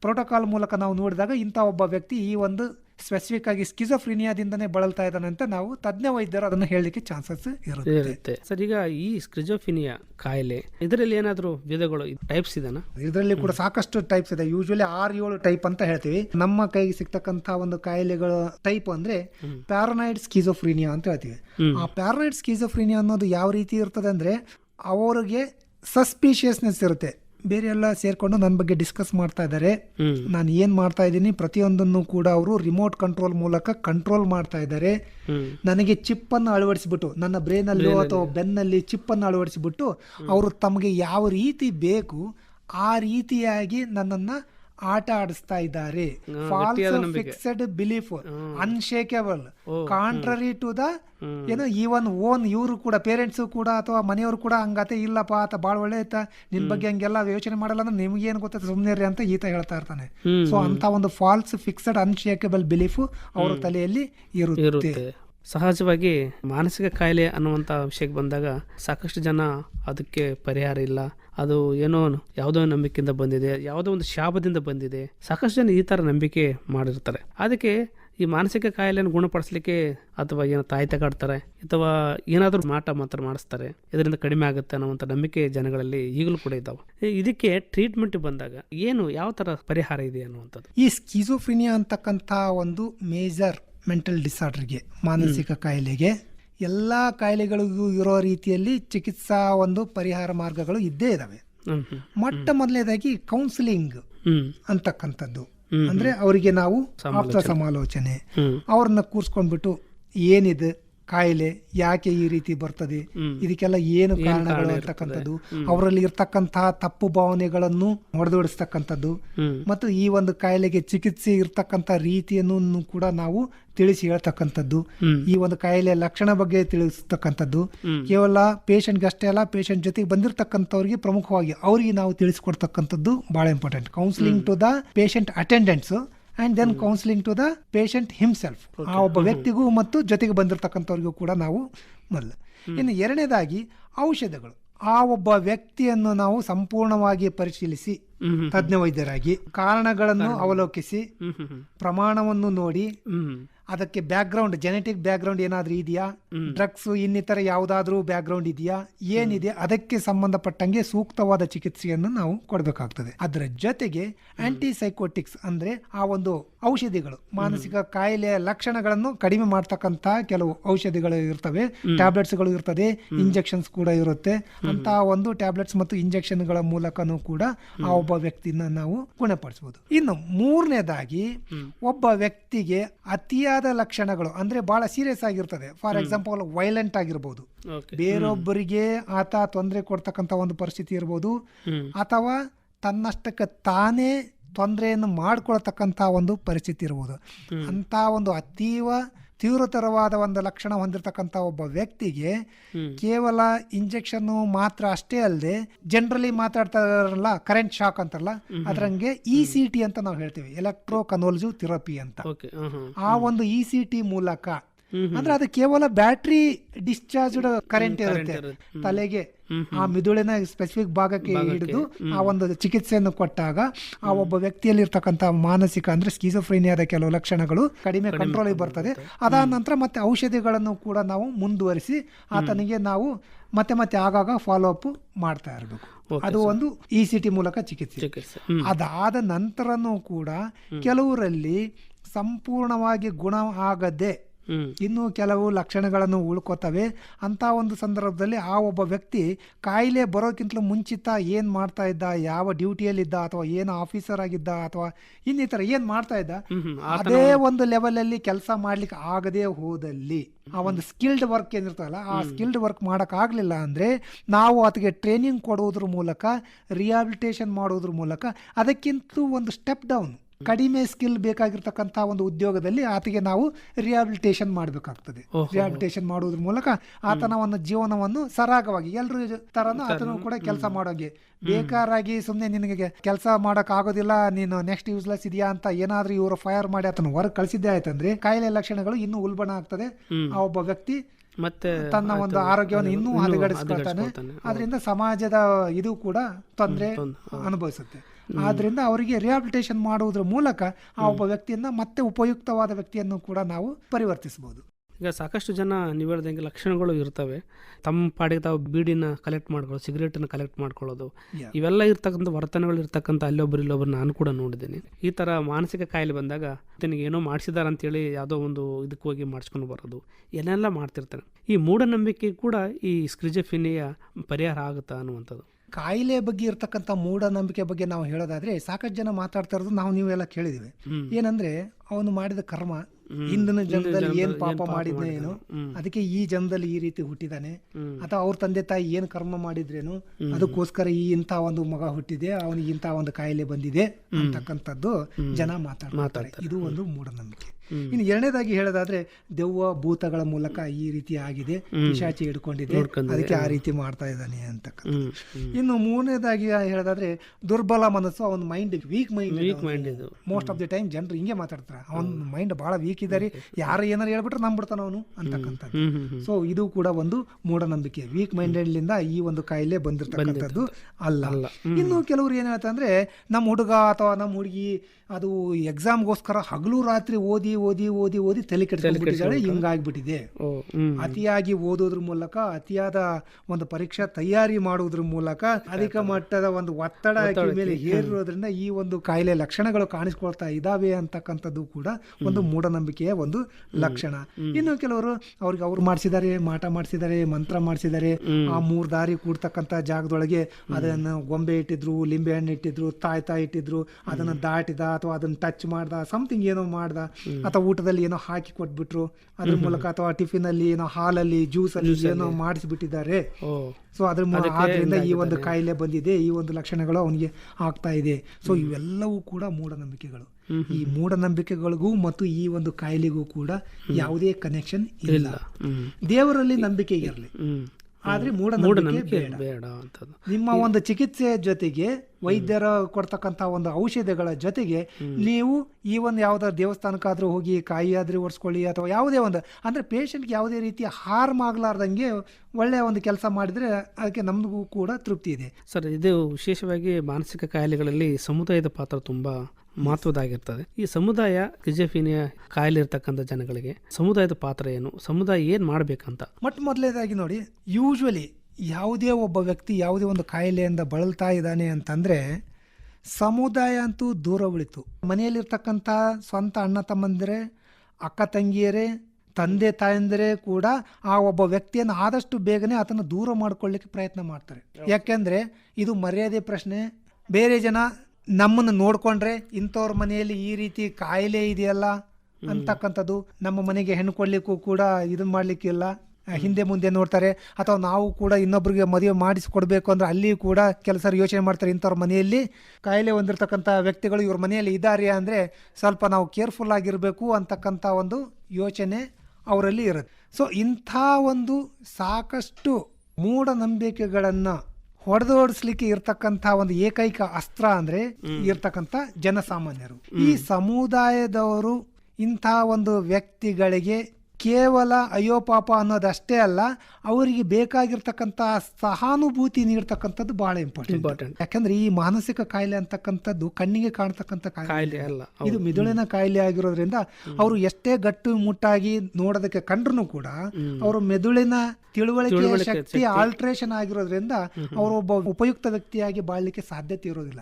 ಪ್ರೋಟೋಕಾಲ್ ಮೂಲಕ ನಾವು ನೋಡಿದಾಗ ಇಂಥ ಒಬ್ಬ ವ್ಯಕ್ತಿ ಈ ಒಂದು ಸ್ಪೆಸಿಫಿಕ್ ಆಗಿ ಸ್ಕಿಜೋಫ್ರಿನಿಯಾದಿಂದನೇ ಬಳಲ್ತಾ ಇದ್ದಾನೆ ಅಂತ ನಾವು ತಜ್ಞ ವೈದ್ಯರು ಅದನ್ನು ಹೇಳಲಿಕ್ಕೆ ಚಾನ್ಸಸ್ ಇರುತ್ತೆ. ಸರ್ ಈಗ ಈ ಸ್ಕ್ರಿಜೋಫಿನಿಯಾ ಕಾಯಿಲೆ ಇದರಲ್ಲಿ ಏನಾದರೂ ವಿಧಗಳು ಟೈಪ್ಸ್ ಇದೆನಾ? ಇದರಲ್ಲಿ ಕೂಡ ಸಾಕಷ್ಟು ಟೈಪ್ಸ್ ಇದೆ. ಯೂಶಲಿ ಆರು ಏಳು ಟೈಪ್ ಅಂತ ಹೇಳ್ತೀವಿ. ನಮ್ಮ ಕೈಗೆ ಸಿಗ್ತಕ್ಕಂಥ ಒಂದು ಕಾಯಿಲೆಗಳ ಟೈಪ್ ಅಂದ್ರೆ ಪ್ಯಾರನೈಡ್ ಸ್ಕಿಜೋಫ್ರಿನಿಯಾ ಅಂತ ಹೇಳ್ತೀವಿ. ಆ ಪ್ಯಾರನೈಡ್ ಸ್ಕಿಜೋಫ್ರಿನಿಯಾ ಅನ್ನೋದು ಯಾವ ರೀತಿ ಇರ್ತದೆ ಅಂದ್ರೆ ಅವರಿಗೆ ಸಸ್ಪಿಷಿಯಸ್ನೆಸ್ ಇರುತ್ತೆ. ಬೇರೆ ಎಲ್ಲ ಸೇರ್ಕೊಂಡು ನನ್ನ ಬಗ್ಗೆ ಡಿಸ್ಕಸ್ ಮಾಡ್ತಾ ಇದ್ದಾರೆ ನಾನು ಏನು ಮಾಡ್ತಾ ಇದ್ದೀನಿ ಪ್ರತಿಯೊಂದನ್ನು ಕೂಡ ಅವರು ರಿಮೋಟ್ ಕಂಟ್ರೋಲ್ ಮೂಲಕ ಕಂಟ್ರೋಲ್ ಮಾಡ್ತಾ ಇದ್ದಾರೆ ನನಗೆ ಚಿಪ್ ಅನ್ನು ಅಳವಡಿಸಿಬಿಟ್ಟು ನನ್ನ ಬ್ರೈನಲ್ಲೋ ಅಥವಾ ಬೆನ್ನಲ್ಲಿ ಚಿಪ್ ಅನ್ನು ಅಳವಡಿಸಿಬಿಟ್ಟು ಅವರು ತಮಗೆ ಯಾವ ರೀತಿ ಬೇಕು ಆ ರೀತಿಯಾಗಿ ನನ್ನನ್ನ ಆಟ ಆಡಿಸ್ತಾ ಇದ್ದಾರೆ. False fixed belief unshakable contrary to the ಏನೋ ಈವನ್ ಓನ್ ಇವರು ಕೂಡ ಪೇರೆಂಟ್ಸ್ ಕೂಡ ಅಥವಾ ಮನೆಯವರು ಕೂಡ ಹಂಗತೆ ಇಲ್ಲಪ್ಪ ಆತ ಭಾಳ ಒಳ್ಳೆ ಐತ ನಿನ್ ಬಗ್ಗೆ ಹಂಗೆಲ್ಲ ಯೋಚನೆ ಮಾಡಲ್ಲ ಅಂದ್ರೆ ನಿಮ್ಗೇನು ಗೊತ್ತ ಸುಮ್ಮನೆ ರೀ ಅಂತ ಈತ ಹೇಳ್ತಾ ಇರ್ತಾನೆ. ಸೊ ಅಂತ ಒಂದು ಫಾಲ್ಸ್ ಫಿಕ್ಸೆಡ್ ಅನ್ಶೇಕಬಲ್ ಬಿಲೀಫ್ ಅವರ ತಲೆಯಲ್ಲಿ ಇರುತ್ತೆ. ಸಹಜವಾಗಿ ಮಾನಸಿಕ ಕಾಯಿಲೆ ಅನ್ನುವಂಥ ವಿಷಯಕ್ಕೆ ಬಂದಾಗ ಸಾಕಷ್ಟು ಜನ ಅದಕ್ಕೆ ಪರಿಹಾರ ಇಲ್ಲ. ಅದು ಏನೋ ಯಾವುದೋ ನಂಬಿಕೆಯಿಂದ ಬಂದಿದೆ, ಯಾವುದೋ ಒಂದು ಶಾಪದಿಂದ ಬಂದಿದೆ. ಸಾಕಷ್ಟು ಜನ ಈ ಥರ ನಂಬಿಕೆ ಮಾಡಿರ್ತಾರೆ. ಅದಕ್ಕೆ ಈ ಮಾನಸಿಕ ಕಾಯಿಲೆಯನ್ನು ಗುಣಪಡಿಸಲಿಕ್ಕೆ ಅಥವಾ ಏನೋ ತಾಯಿ ತಗಾಡ್ತಾರೆ ಅಥವಾ ಏನಾದರೂ ಮಾಟ ಮಾತ್ರ ಮಾಡಿಸ್ತಾರೆ, ಇದರಿಂದ ಕಡಿಮೆ ಆಗುತ್ತೆ ಅನ್ನುವಂಥ ನಂಬಿಕೆ ಜನಗಳಲ್ಲಿ ಈಗಲೂ ಕೂಡ ಇದ್ದಾವೆ ಇದಕ್ಕೆ ಟ್ರೀಟ್ಮೆಂಟ್ ಬಂದಾಗ ಏನು, ಯಾವ ಥರ ಪರಿಹಾರ ಇದೆ ಅನ್ನುವಂಥದ್ದು? ಈ ಸ್ಕಿಜೋಫ್ರಿನಿಯಾ ಅಂತಕ್ಕಂಥ ಒಂದು ಮೇಜರ್ ಮೆಂಟಲ್ ಡಿಸಾರ್ಡರ್ಗೆ ಮಾನಸಿಕ ಕಾಯಿಲೆಗೆ ಎಲ್ಲ ಕಾಯಿಲೆಗಳಿಗೂ ಇರೋ ರೀತಿಯಲ್ಲಿ ಚಿಕಿತ್ಸಾ ಒಂದು ಪರಿಹಾರ ಮಾರ್ಗಗಳು ಇದ್ದೇ ಹ್ಮ್ ಮೊಟ್ಟ ಮೊದಲನೇದಾಗಿ ಕೌನ್ಸಿಲಿಂಗ್ ಅಂತಕ್ಕಂಥದ್ದು. ಅಂದ್ರೆ ಅವರಿಗೆ ನಾವು ಆಪ್ತ ಸಮಾಲೋಚನೆ. ಅವ್ರನ್ನ ಕೂರ್ಸ್ಕೊಂಡ್ಬಿಟ್ಟು ಏನಿದೆ ಕಾಯಿಲೆ ಯಾಕೆ ಈ ರೀತಿ ಬರ್ತದೆ? ಇದಕ್ಕೆಲ್ಲ ಏನು ಕಾರಣಗಳು ಅಂತಕ್ಕಂಥದ್ದು? ಅವರಲ್ಲಿ ಇರ್ತಕ್ಕಂತಹ ತಪ್ಪು ಭಾವನೆಗಳನ್ನು ಹೊಡೆದೋಡಿಸ್ತಕ್ಕಂಥದ್ದು. ಮತ್ತು ಈ ಒಂದು ಕಾಯಿಲೆಗೆ ಚಿಕಿತ್ಸೆ ಇರ್ತಕ್ಕಂಥ ರೀತಿಯನ್ನು ಕೂಡ ನಾವು ತಿಳಿಸಿ ಹೇಳ್ತಕ್ಕಂಥದ್ದು. ಈ ಒಂದು ಕಾಯಿಲೆ ಲಕ್ಷಣ ಬಗ್ಗೆ ತಿಳಿಸ್ತಕ್ಕಂಥದ್ದು. ಕೇವಲ ಪೇಷಂಟ್ಗೆ ಅಷ್ಟೇ ಅಲ್ಲ ಪೇಷಂಟ್ ಜೊತೆಗೆ ಬಂದಿರತಕ್ಕಂಥವ್ರಿಗೆ ಪ್ರಮುಖವಾಗಿ ಅವರಿಗೆ ನಾವು ತಿಳಿಸ್ಕೊಡ್ತಕ್ಕಂಥದ್ದು ಬಹಳ important counselling to the patient attendants and then counselling to the patient himself ಆ ಒಬ್ಬ ವ್ಯಕ್ತಿಗೂ ಮತ್ತು ಜೊತೆಗೆ ಬಂದಿರತಕ್ಕಂಥವ್ರಿಗೂ ಕೂಡ ನಾವು ಮೊದಲು. ಇನ್ನು ಎರಡನೇದಾಗಿ ಔಷಧಗಳು. ಆ ಒಬ್ಬ ವ್ಯಕ್ತಿಯನ್ನು ನಾವು ಸಂಪೂರ್ಣವಾಗಿ ಪರಿಶೀಲಿಸಿ ತಜ್ಞ ವೈದ್ಯರಾಗಿ ಕಾರಣಗಳನ್ನು ಅವಲೋಕಿಸಿ ಪ್ರಮಾಣವನ್ನು ನೋಡಿ ಅದಕ್ಕೆ ಬ್ಯಾಕ್ಗ್ರೌಂಡ್ ಜೆನೆಟಿಕ್ ಬ್ಯಾಕ್ಗ್ರೌಂಡ್ ಏನಾದರೂ ಇದೆಯಾ? ಡ್ರಗ್ಸ್ ಇನ್ನಿತರ ಯಾವುದಾದ್ರೂ ಬ್ಯಾಕ್ಗ್ರೌಂಡ್ ಇದೆಯಾ? ಏನಿದೆ? ಅದಕ್ಕೆ ಸಂಬಂಧಪಟ್ಟಂಗೆ ಸೂಕ್ತವಾದ ಚಿಕಿತ್ಸೆಯನ್ನು ನಾವು ಕೊಡಬೇಕಾಗ್ತದೆ. ಅದರ ಜೊತೆಗೆ ಆಂಟಿ ಸೈಕೋಟಿಕ್ಸ್ ಅಂದ್ರೆ ಆ ಒಂದು ಔಷಧಿಗಳು ಮಾನಸಿಕ ಕಾಯಿಲೆಯ ಲಕ್ಷಣಗಳನ್ನು ಕಡಿಮೆ ಮಾಡ್ತಕ್ಕಂತ ಕೆಲವು ಔಷಧಿಗಳು ಇರ್ತವೆ. ಟ್ಯಾಬ್ಲೆಟ್ಸ್ಗಳು ಇರ್ತದೆ ಇಂಜೆಕ್ಷನ್ಸ್ ಕೂಡ ಇರುತ್ತೆ. ಅಂತ ಒಂದು ಟ್ಯಾಬ್ಲೆಟ್ಸ್ ಮತ್ತು ಇಂಜೆಕ್ಷನ್ಗಳ ಮೂಲಕನೂ ಕೂಡ ಆ ಒಬ್ಬ ವ್ಯಕ್ತಿನ ನಾವು ಗುಣಪಡಿಸಬಹುದು ಇನ್ನು ಮೂರನೇದಾಗಿ ಒಬ್ಬ ವ್ಯಕ್ತಿಗೆ ಅತಿಯಾದ ಲಕ್ಷಣಗಳು ಅಂದ್ರೆ ಬಹಳ ಸೀರಿಯಸ್ ಆಗಿರ್ತದೆ. ಫಾರ್ ಎಕ್ಸಾಂಪಲ್ ವೈಲೆಂಟ್ ಆಗಿರ್ಬೋದು. ಬೇರೊಬ್ಬರಿಗೆ ಆತ ತೊಂದರೆ ಕೊಡ್ತಕ್ಕಂತ ಒಂದು ಪರಿಸ್ಥಿತಿ ಇರ್ಬೋದು. ಅಥವಾ ತನ್ನಷ್ಟಕ್ಕೆ ತಾನೇ ತೊಂದರೆಯನ್ನು ಮಾಡ್ಕೊಳ್ತಕ್ಕಂಥ ಒಂದು ಪರಿಸ್ಥಿತಿ ಇರ್ಬೋದು. ಅಂತ ಒಂದು ಅತೀವ ತೀವ್ರತರವಾದ ಒಂದು ಲಕ್ಷಣ ಹೊಂದಿರತಕ್ಕಂಥ ಒಬ್ಬ ವ್ಯಕ್ತಿಗೆ ಕೇವಲ ಇಂಜೆಕ್ಷನ್ ಮಾತ್ರ ಅಷ್ಟೇ ಅಲ್ಲದೆ ಜನರಲಿ ಮಾತಾಡ್ತಾರಲ್ಲ ಕರೆಂಟ್ ಶಾಕ್ ಅಂತಾರಲ್ಲ ಅದ್ರಂಗೆ ಇ ಸಿ ಟಿ ಅಂತ ನಾವು ಹೇಳ್ತೀವಿ ಎಲೆಕ್ಟ್ರೋ ಕನೋಲ್ಜು ಥೆರಪಿ ಅಂತ. ಆ ಒಂದು ಇ ಸಿ ಟಿ ಮೂಲಕ ಅಂದ್ರೆ ಅದು ಕೇವಲ ಬ್ಯಾಟ್ರಿ ಡಿಸ್ಚಾರ್ಜ್ಡ್ ಕರೆಂಟ್ ಇರುತ್ತೆ. ತಲೆಗೆ ಆ ಮಿದುಳಿನ ಸ್ಪೆಸಿಫಿಕ್ ಭಾಗಕ್ಕೆ ಹಿಡಿದು ಆ ಒಂದು ಚಿಕಿತ್ಸೆಯನ್ನು ಕೊಟ್ಟಾಗ ಆ ಒಬ್ಬ ವ್ಯಕ್ತಿಯಲ್ಲಿ ಇರ್ತಕ್ಕಂಥ ಮಾನಸಿಕ ಅಂದ್ರೆ ಸ್ಕೀಸೋಫ್ರೀನಿಯಾದ ಕೆಲವು ಲಕ್ಷಣಗಳು ಕಡಿಮೆ ಕಂಟ್ರೋಲ್ ಬರ್ತದೆ. ಅದಾದ ನಂತರ ಮತ್ತೆ ಔಷಧಿಗಳನ್ನು ಕೂಡ ನಾವು ಮುಂದುವರಿಸಿ ಆತನಿಗೆ ನಾವು ಮತ್ತೆ ಮತ್ತೆ ಆಗಾಗ ಫಾಲೋ ಅಪ್ ಮಾಡ್ತಾ ಇರಬೇಕು. ಅದು ಒಂದು ಇ ಸಿ ಟಿ ಮೂಲಕ ಚಿಕಿತ್ಸೆ. ಅದಾದ ನಂತರನೂ ಕೂಡ ಕೆಲವರಲ್ಲಿ ಸಂಪೂರ್ಣವಾಗಿ ಗುಣ ಆಗದೆ ಇನ್ನೂ ಕೆಲವು ಲಕ್ಷಣಗಳನ್ನು ಉಳ್ಕೋತವೆ. ಅಂತ ಒಂದು ಸಂದರ್ಭದಲ್ಲಿ ಆ ಒಬ್ಬ ವ್ಯಕ್ತಿ ಕಾಯಿಲೆ ಬರೋಕ್ಕಿಂತಲೂ ಮುಂಚಿತ ಏನು ಮಾಡ್ತಾ ಇದ್ದ ಯಾವ ಡ್ಯೂಟಿಯಲ್ಲಿದ್ದ ಅಥವಾ ಏನು ಆಫೀಸರ್ ಆಗಿದ್ದ ಅಥವಾ ಇನ್ನಿತರ ಏನು ಮಾಡ್ತಾ ಇದ್ದ ಅದೇ ಒಂದು ಲೆವೆಲಲ್ಲಿ ಕೆಲಸ ಮಾಡ್ಲಿಕ್ಕೆ ಆಗದೆ ಹೋದಲ್ಲಿ. ಆ ಒಂದು ಸ್ಕಿಲ್ಡ್ ವರ್ಕ್ ಏನಿರ್ತಲ್ಲ ಆ ಸ್ಕಿಲ್ಡ್ ವರ್ಕ್ ಮಾಡಕ್ ಆಗ್ಲಿಲ್ಲ ಅಂದ್ರೆ ನಾವು ಅದಕ್ಕೆ ಟ್ರೈನಿಂಗ್ ಕೊಡುವುದ್ರ ಮೂಲಕ ರಿಹಾಬಿಲಿಟೇಷನ್ ಮಾಡುವುದ್ರ ಮೂಲಕ ಅದಕ್ಕಿಂತ ಒಂದು ಸ್ಟೆಪ್ ಡೌನ್. ಕಡಿಮೆ ಸ್ಕಿಲ್ ಬೇಕಾಗಿರ್ತಕ್ಕಂಥ ಒಂದು ಉದ್ಯೋಗದಲ್ಲಿ ಆತಗೆ ನಾವು ರಿಹಾಬಿಲಿಟೇಷನ್ ಮಾಡಬೇಕಾಗ್ತದೆ. ರಿಹಾಬಿಲಿಟೇಷನ್ ಮಾಡುವುದ್ರ ಮೂಲಕ ಆತನ ಒಂದು ಜೀವನವನ್ನು ಸರಾಗವಾಗಿ ಎಲ್ಲರೂ ತರನು ಆತನು ಕೂಡ ಕೆಲಸ ಮಾಡೋಂಗೆ. ಬೇಕಾರಾಗಿ ಸುಮ್ಮನೆ ನಿನಗೆ ಕೆಲಸ ಮಾಡಕ್ ಆಗೋದಿಲ್ಲ ನೀನು ನೆಕ್ಸ್ಟ್ ಯೂಸ್ಲೆಸ್ ಇದೆಯಾ ಅಂತ ಏನಾದ್ರೂ ಇವರು ಫೈರ್ ಮಾಡಿ ಆತನ ಹೊರಗೆ ಕಳಿಸಿದ್ದೆ ಆಯ್ತಂದ್ರೆ ಕಾಯಿಲೆ ಲಕ್ಷಣಗಳು ಇನ್ನೂ ಉಲ್ಬಣ ಆಗ್ತದೆ. ಆ ಒಬ್ಬ ವ್ಯಕ್ತಿ ಮತ್ತೆ ತನ್ನ ಒಂದು ಆರೋಗ್ಯವನ್ನು ಇನ್ನೂ ಹದಗೆಡಿಸ್ಕೊಳ್ತಾನೆ. ಅದರಿಂದ ಸಮಾಜದ ಇದು ಕೂಡ ತೊಂದರೆ ಅನುಭವಿಸುತ್ತೆ. ಆದ್ರಿಂದ ಅವರಿಗೆ ರಿಹಾಬಿಲಿಟೇಷನ್ ಮಾಡುವುದರ ಮೂಲಕ ಆ ಒಬ್ಬ ವ್ಯಕ್ತಿಯನ್ನ ಮತ್ತೆ ಉಪಯುಕ್ತವಾದ ವ್ಯಕ್ತಿಯನ್ನು ಕೂಡ ನಾವು ಪರಿವರ್ತಿಸಬಹುದು. ಈಗ ಸಾಕಷ್ಟು ಜನ ನೀವು ಹೇಳ್ದಂಗೆ ಲಕ್ಷಣಗಳು ಇರ್ತವೆ. ತಮ್ಮ ಪಾಡಿಗೆ ತಾವು ಬೀಡಿನ ಕಲೆಕ್ಟ್ ಮಾಡ್ಕೊಳ್ಳೋದು ಸಿಗರೇಟನ್ನು ಕಲೆಕ್ಟ್ ಮಾಡ್ಕೊಳ್ಳೋದು. ಇವೆಲ್ಲ ಇರ್ತಕ್ಕಂಥ ವರ್ತನೆಗಳು ಇರ್ತಕ್ಕಂಥ ಅಲ್ಲೊಬ್ಬರು ಇಲ್ಲೊಬ್ಬರು ನಾನು ಕೂಡ ನೋಡಿದ್ದೇನೆ. ಈ ಥರ ಮಾನಸಿಕ ಕಾಯಿಲೆ ಬಂದಾಗ ತನಗೆ ಏನೋ ಮಾಡಿಸಿದಾರೆ ಅಂತೇಳಿ ಯಾವುದೋ ಒಂದು ಇದಕ್ಕೆ ಹೋಗಿ ಮಾಡಿಸ್ಕೊಂಡು ಬರೋದು. ಏನೆಲ್ಲ ಮಾಡ್ತಿರ್ತಾನೆ ಈ ಮೂಢನಂಬಿಕೆ ಕೂಡ ಈ ಸ್ಕ್ರಿಜೆಫಿನಿಯ ಪರಿಹಾರ ಆಗುತ್ತಾ ಅನ್ನುವಂಥದ್ದು. ಕಾಯಿಲೆ ಬಗ್ಗೆ ಇರ್ತಕ್ಕಂಥ ಮೂಢನಂಬಿಕೆ ಬಗ್ಗೆ ನಾವು ಹೇಳೋದಾದ್ರೆ ಸಾಕಷ್ಟು ಜನ ಮಾತಾಡ್ತಾ ಇರೋದು ನಾವು ನೀವೆಲ್ಲ ಕೇಳಿದಿವಿ ಏನಂದ್ರೆ ಅವನು ಮಾಡಿದ ಕರ್ಮ ಹಿಂದಿನ ಜನ್ಮದಲ್ಲಿ ಏನ್ ಪಾಪ ಮಾಡಿದ್ನೇ ಏನು ಅದಕ್ಕೆ ಈ ಜನ್ಮದಲ್ಲಿ ಈ ರೀತಿ ಹುಟ್ಟಿದಾನೆ ಅಥವಾ ಅವ್ರ ತಂದೆ ತಾಯಿ ಏನ್ ಕರ್ಮ ಮಾಡಿದ್ರೇನು ಅದಕ್ಕೋಸ್ಕರ ಈ ಇಂತ ಒಂದು ಮಗ ಹುಟ್ಟಿದೆ ಅವನಿಗೆ ಇಂಥ ಒಂದು ಕಾಯಿಲೆ ಬಂದಿದೆ ಅಂತಕ್ಕಂಥದ್ದು ಜನ ಮಾತಾಡ್ತಾರೆ ಇದು ಒಂದು ಮೂಢನಂಬಿಕೆ. ಇನ್ನು ಎರಡನೇದಾಗಿ ಹೇಳೋದಾದ್ರೆ ದೆವ್ವ ಭೂತಗಳ ಮೂಲಕ ಈ ರೀತಿ ಆಗಿದೆ ಪಿಶಾಚಿ ಹಿಡ್ಕೊಂಡಿದೆ ಅದಕ್ಕೆ ಆ ರೀತಿ ಮಾಡ್ತಾ ಇದ್ದಾನೆ ಅಂತ ಇನ್ನು ಮೂರನೇದಾಗಿ ಹೇಳೋದಾದ್ರೆ ದುರ್ಬಲ ಮನಸ್ಸು ಅವನ mind weak mind weak mind ಇದು. ಮೋಸ್ಟ್ ಆಫ್ ದಿ ಟೈಮ್ ಜನರು ಹಿಂಗೆ ಮಾತಾಡ್ತಾರೆ. ಅವನ ಮೈಂಡ್ ಬಹಳ ವೀಕ್ ಇದ್ದಾರೆ ಯಾರು ಏನಾರು ಹೇಳ್ಬಿಟ್ರೆ ನಂಬಿಡ್ತಾನ ಅವನು ಅಂತಕ್ಕಂಥದ್ದು. ಸೊ ಇದು ಕೂಡ ಒಂದು ಮೂಢನಂಬಿಕೆ. ವೀಕ್ ಮೈಂಡೆಡ್ಲಿಂದ ಈ ಒಂದು ಕಾಯಿಲೆ ಬಂದಿರತಕ್ಕಂಥದ್ದು ಅಲ್ಲ. ಇನ್ನು ಕೆಲವರು ಏನ್ ಹೇಳ್ತಾರೆ ಅಂದ್ರೆ ನಮ್ಮ ಹುಡುಗ ಅಥವಾ ನಮ್ಮ ಹುಡುಗಿ ಅದು ಎಕ್ಸಾಮ್ಗೋಸ್ಕರ ಹಗಲು ರಾತ್ರಿ ಓದಿ ಓದಿ ಓದಿ ಓದಿ ತಲೆ ಕೆಡಿಸ್ಬಿಟ್ಟಿದ್ದಾಳೆ ಹಿಂಗಾಗ್ಬಿಟ್ಟಿದೆ. ಅತಿಯಾಗಿ ಓದೋದ್ರ ಮೂಲಕ ಅತಿಯಾದ ಒಂದು ಪರೀಕ್ಷಾ ತಯಾರಿ ಮಾಡೋದ್ರ ಮೂಲಕ ಅಧಿಕ ಮಟ್ಟದ ಒಂದು ಒತ್ತಡ ಮೇಲೆ ಹೇರಿರೋದ್ರಿಂದ ಈ ಒಂದು ಕಾಯಿಲೆ ಲಕ್ಷಣಗಳು ಕಾಣಿಸ್ಕೊಳ್ತಾ ಇದಾವೆ ಅಂತಕ್ಕಂಥದ್ದು ಕೂಡ ಒಂದು ಮೂಢನಂಬಿಕೆಯ ಒಂದು ಲಕ್ಷಣ. ಇನ್ನು ಕೆಲವರು ಅವ್ರಿಗೆ ಅವ್ರು ಮಾಡಿಸಿದ್ದಾರೆ ಮಾಟ ಮಾಡಿಸಿದ್ದಾರೆ ಮಂತ್ರ ಮಾಡಿಸಿದ್ದಾರೆ ಆ ಮೂರ್ ದಾರಿ ಕೂಡ್ತಕ್ಕಂಥ ಜಾಗದೊಳಗೆ ಅದನ್ನು ಗೊಂಬೆ ಇಟ್ಟಿದ್ರು ಲಿಂಬೆ ಹಣ್ಣು ಇಟ್ಟಿದ್ರು ತಾಯ್ತಾ ಇಟ್ಟಿದ್ರು ಅದನ್ನ ದಾಟಿದ ಅಥವಾ ಅದನ್ನ ಟಚ್ ಮಾಡ್ದ ಸಮಥಿಂಗ್ ಏನೋ ಮಾಡ್ದ ಅಥವಾ ಊಟದಲ್ಲಿ ಏನೋ ಹಾಕಿ ಕೊಟ್ಬಿಟ್ರು ಅದ್ರ ಮೂಲಕ ಅಥವಾ ಟಿಫಿನ್ ಅಲ್ಲಿ ಏನೋ ಹಾಲಲ್ಲಿ ಜ್ಯೂಸ್ ಅಲ್ಲಿ ಏನೋ ಮಾಡಿಸ್ಬಿಟ್ಟಿದ್ದಾರೆ. ಸೊ ಅದ್ರ ಆದ್ರಿಂದ ಈ ಒಂದು ಕಾಯಿಲೆ ಬಂದಿದೆ ಈ ಒಂದು ಲಕ್ಷಣಗಳು ಅವನಿಗೆ ಆಗ್ತಾ ಇದೆ. ಸೊ ಇವೆಲ್ಲವೂ ಕೂಡ ಮೂಢನಂಬಿಕೆಗಳು. ಈ ಮೂಢನಂಬಿಕೆಗಳಿಗೂ ಮತ್ತು ಈ ಒಂದು ಕಾಯಿಲೆಗೂ ಕೂಡ ಯಾವುದೇ ಕನೆಕ್ಷನ್ ಇಲ್ಲ. ದೇವರಲ್ಲಿ ನಂಬಿಕೆ ಇರಲಿ. ಆದ್ರೆ ಮೂಢನಂಬಿಕೆ ಬೇಡ. ಅಂತದ್ದು. ನಿಮ್ಮ ಒಂದು ಚಿಕಿತ್ಸೆಯ ಜೊತೆಗೆ ವೈದ್ಯರ ಕೊಡ್ತಕ್ಕಂಥ ಒಂದು ಔಷಧಿಗಳ ಜೊತೆಗೆ ನೀವು ಈ ಒಂದು ಯಾವ್ದಾದ್ರು ದೇವಸ್ಥಾನಕ್ಕಾದ್ರೂ ಹೋಗಿ ಕಾಯಿ ಆದ್ರೂ ಒರೆಸ್ಕೊಳ್ಳಿ ಅಥವಾ ಯಾವುದೇ ಒಂದು ಅಂದ್ರೆ ಪೇಷಂಟ್ಗೆ ಯಾವುದೇ ರೀತಿಯ ಹಾರ್ಮ್ ಆಗ್ಲಾರ್ದಂಗೆ ಒಳ್ಳೆಯ ಒಂದು ಕೆಲಸ ಮಾಡಿದ್ರೆ ಅದಕ್ಕೆ ನಮಗೂ ಕೂಡ ತೃಪ್ತಿ ಇದೆ. ಸರ್ ಇದು ವಿಶೇಷವಾಗಿ ಮಾನಸಿಕ ಕಾಯಿಲೆಗಳಲ್ಲಿ ಸಮುದಾಯದ ಪಾತ್ರ ತುಂಬಾ ಮಹತ್ವದಾಗಿರ್ತದೆ ಈ ಸಮುದಾಯ ಕಿಜೆಫಿನಿಯ ಕಾಯಿಲೆ ಇರ್ತಕ್ಕಂಥ ಜನಗಳಿಗೆ ಸಮುದಾಯದ ಪಾತ್ರ ಏನು ಸಮುದಾಯ ಏನು ಮಾಡಬೇಕಂತ? ಮೊಟ್ಟ ಮೊದಲನೇದಾಗಿ ನೋಡಿ, ಯೂಶ್ವಲಿ ಯಾವುದೇ ಒಬ್ಬ ವ್ಯಕ್ತಿ ಯಾವುದೇ ಒಂದು ಕಾಯಿಲೆಯಿಂದ ಬಳಲ್ತಾ ಇದ್ದಾನೆ ಅಂತಂದ್ರೆ ಸಮುದಾಯ ಅಂತೂ ದೂರ ಉಳಿತು. ಮನೆಯಲ್ಲಿರ್ತಕ್ಕಂಥ ಸ್ವಂತ ಅಣ್ಣ ತಮ್ಮಂದಿರೇ, ಅಕ್ಕ ತಂಗಿಯರೇ, ತಂದೆ ತಾಯಂದಿರೇ ಕೂಡ ಆ ಒಬ್ಬ ವ್ಯಕ್ತಿಯನ್ನು ಆದಷ್ಟು ಬೇಗನೆ ಅದನ್ನು ದೂರ ಮಾಡ್ಕೊಳ್ಳಿಕ್ಕೆ ಪ್ರಯತ್ನ ಮಾಡ್ತಾರೆ. ಯಾಕೆಂದರೆ ಇದು ಮರ್ಯಾದೆ ಪ್ರಶ್ನೆ. ಬೇರೆ ಜನ ನಮ್ಮನ್ನು ನೋಡ್ಕೊಂಡ್ರೆ ಇಂಥವ್ರ ಮನೆಯಲ್ಲಿ ಈ ರೀತಿ ಕಾಯಿಲೆ ಇದೆಯಲ್ಲ ಅಂತಕ್ಕಂಥದ್ದು ನಮ್ಮ ಮನೆಗೆ ಹೆಣ್ಣು ಕೊಡ್ಲಿಕ್ಕೂ ಕೂಡ ಇದು ಮಾಡ್ಲಿಕ್ಕಿಲ್ಲ. ಹಿಂದೆ ಮುಂದೆ ನೋಡ್ತಾರೆ. ಅಥವಾ ನಾವು ಕೂಡ ಇನ್ನೊಬ್ರಿಗೆ ಮದುವೆ ಮಾಡಿಸಿಕೊಡ್ಬೇಕು ಅಂದ್ರೆ ಅಲ್ಲಿ ಕೂಡ ಕೆಲಸ ಯೋಚನೆ ಮಾಡ್ತಾರೆ ಇಂಥವ್ರ ಮನೆಯಲ್ಲಿ. ಕಾಯಿಲೆ ಹೊಂದಿರತಕ್ಕಂಥ ವ್ಯಕ್ತಿಗಳು ಇವ್ರ ಮನೆಯಲ್ಲಿ ಇದ್ದಾರೆ ಅಂದರೆ ಸ್ವಲ್ಪ ನಾವು ಕೇರ್ಫುಲ್ ಆಗಿರಬೇಕು ಅಂತಕ್ಕಂಥ ಒಂದು ಯೋಚನೆ ಅವರಲ್ಲಿ ಇರುತ್ತೆ. ಸೊ ಇಂಥ ಒಂದು ಸಾಕಷ್ಟು ಮೂಢನಂಬಿಕೆಗಳನ್ನು ಹೊಡೆದೋಡಿಸ್ಲಿಕ್ಕೆ ಇರ್ತಕ್ಕಂಥ ಒಂದು ಏಕೈಕ ಅಸ್ತ್ರ ಅಂದ್ರೆ ಇರ್ತಕ್ಕಂಥ ಜನಸಾಮಾನ್ಯರು. ಈ ಸಮುದಾಯದವರು ಇಂಥ ಒಂದು ವ್ಯಕ್ತಿಗಳಿಗೆ ಕೇವಲ ಅಯ್ಯೋ ಪಾಪ ಅನ್ನೋದಷ್ಟೇ ಅಲ್ಲ ಅವರಿಗೆ ಬೇಕಾಗಿರ್ತಕ್ಕಂಥ ಸಹಾನುಭೂತಿ ನೀಡ್ತಕ್ಕಂಥದ್ದು ಬಹಳ ಇಂಪಾರ್ಟೆಂಟ್ ಇಂಪಾರ್ಟೆಂಟ್ ಯಾಕಂದ್ರೆ ಈ ಮಾನಸಿಕ ಕಾಯಿಲೆ ಅಂತಕ್ಕಂಥದ್ದು ಕಣ್ಣಿಗೆ ಕಾಣ್ತಕ್ಕಂಥ ಕಾಯಿಲೆ. ಅಲ್ಲ ಇದು ಮಿದುಳಿನ ಕಾಯಿಲೆ ಆಗಿರೋದ್ರಿಂದ ಅವರು ಎಷ್ಟೇ ಗಟ್ಟು ಮುಟ್ಟಾಗಿ ನೋಡೋದಕ್ಕೆ ಕಂಡ್ರು ಕೂಡ ಅವರು ಮೆದುಳಿನ ತಿಳುವಳಿಕೆ ಶಕ್ತಿ ಆಲ್ಟ್ರೇಷನ್ ಆಗಿರೋದ್ರಿಂದ ಅವರು ಒಬ್ಬ ಉಪಯುಕ್ತ ವ್ಯಕ್ತಿಯಾಗಿ ಬಾಳ್ಲಿಕ್ಕೆ ಸಾಧ್ಯತೆ ಇರೋದಿಲ್ಲ.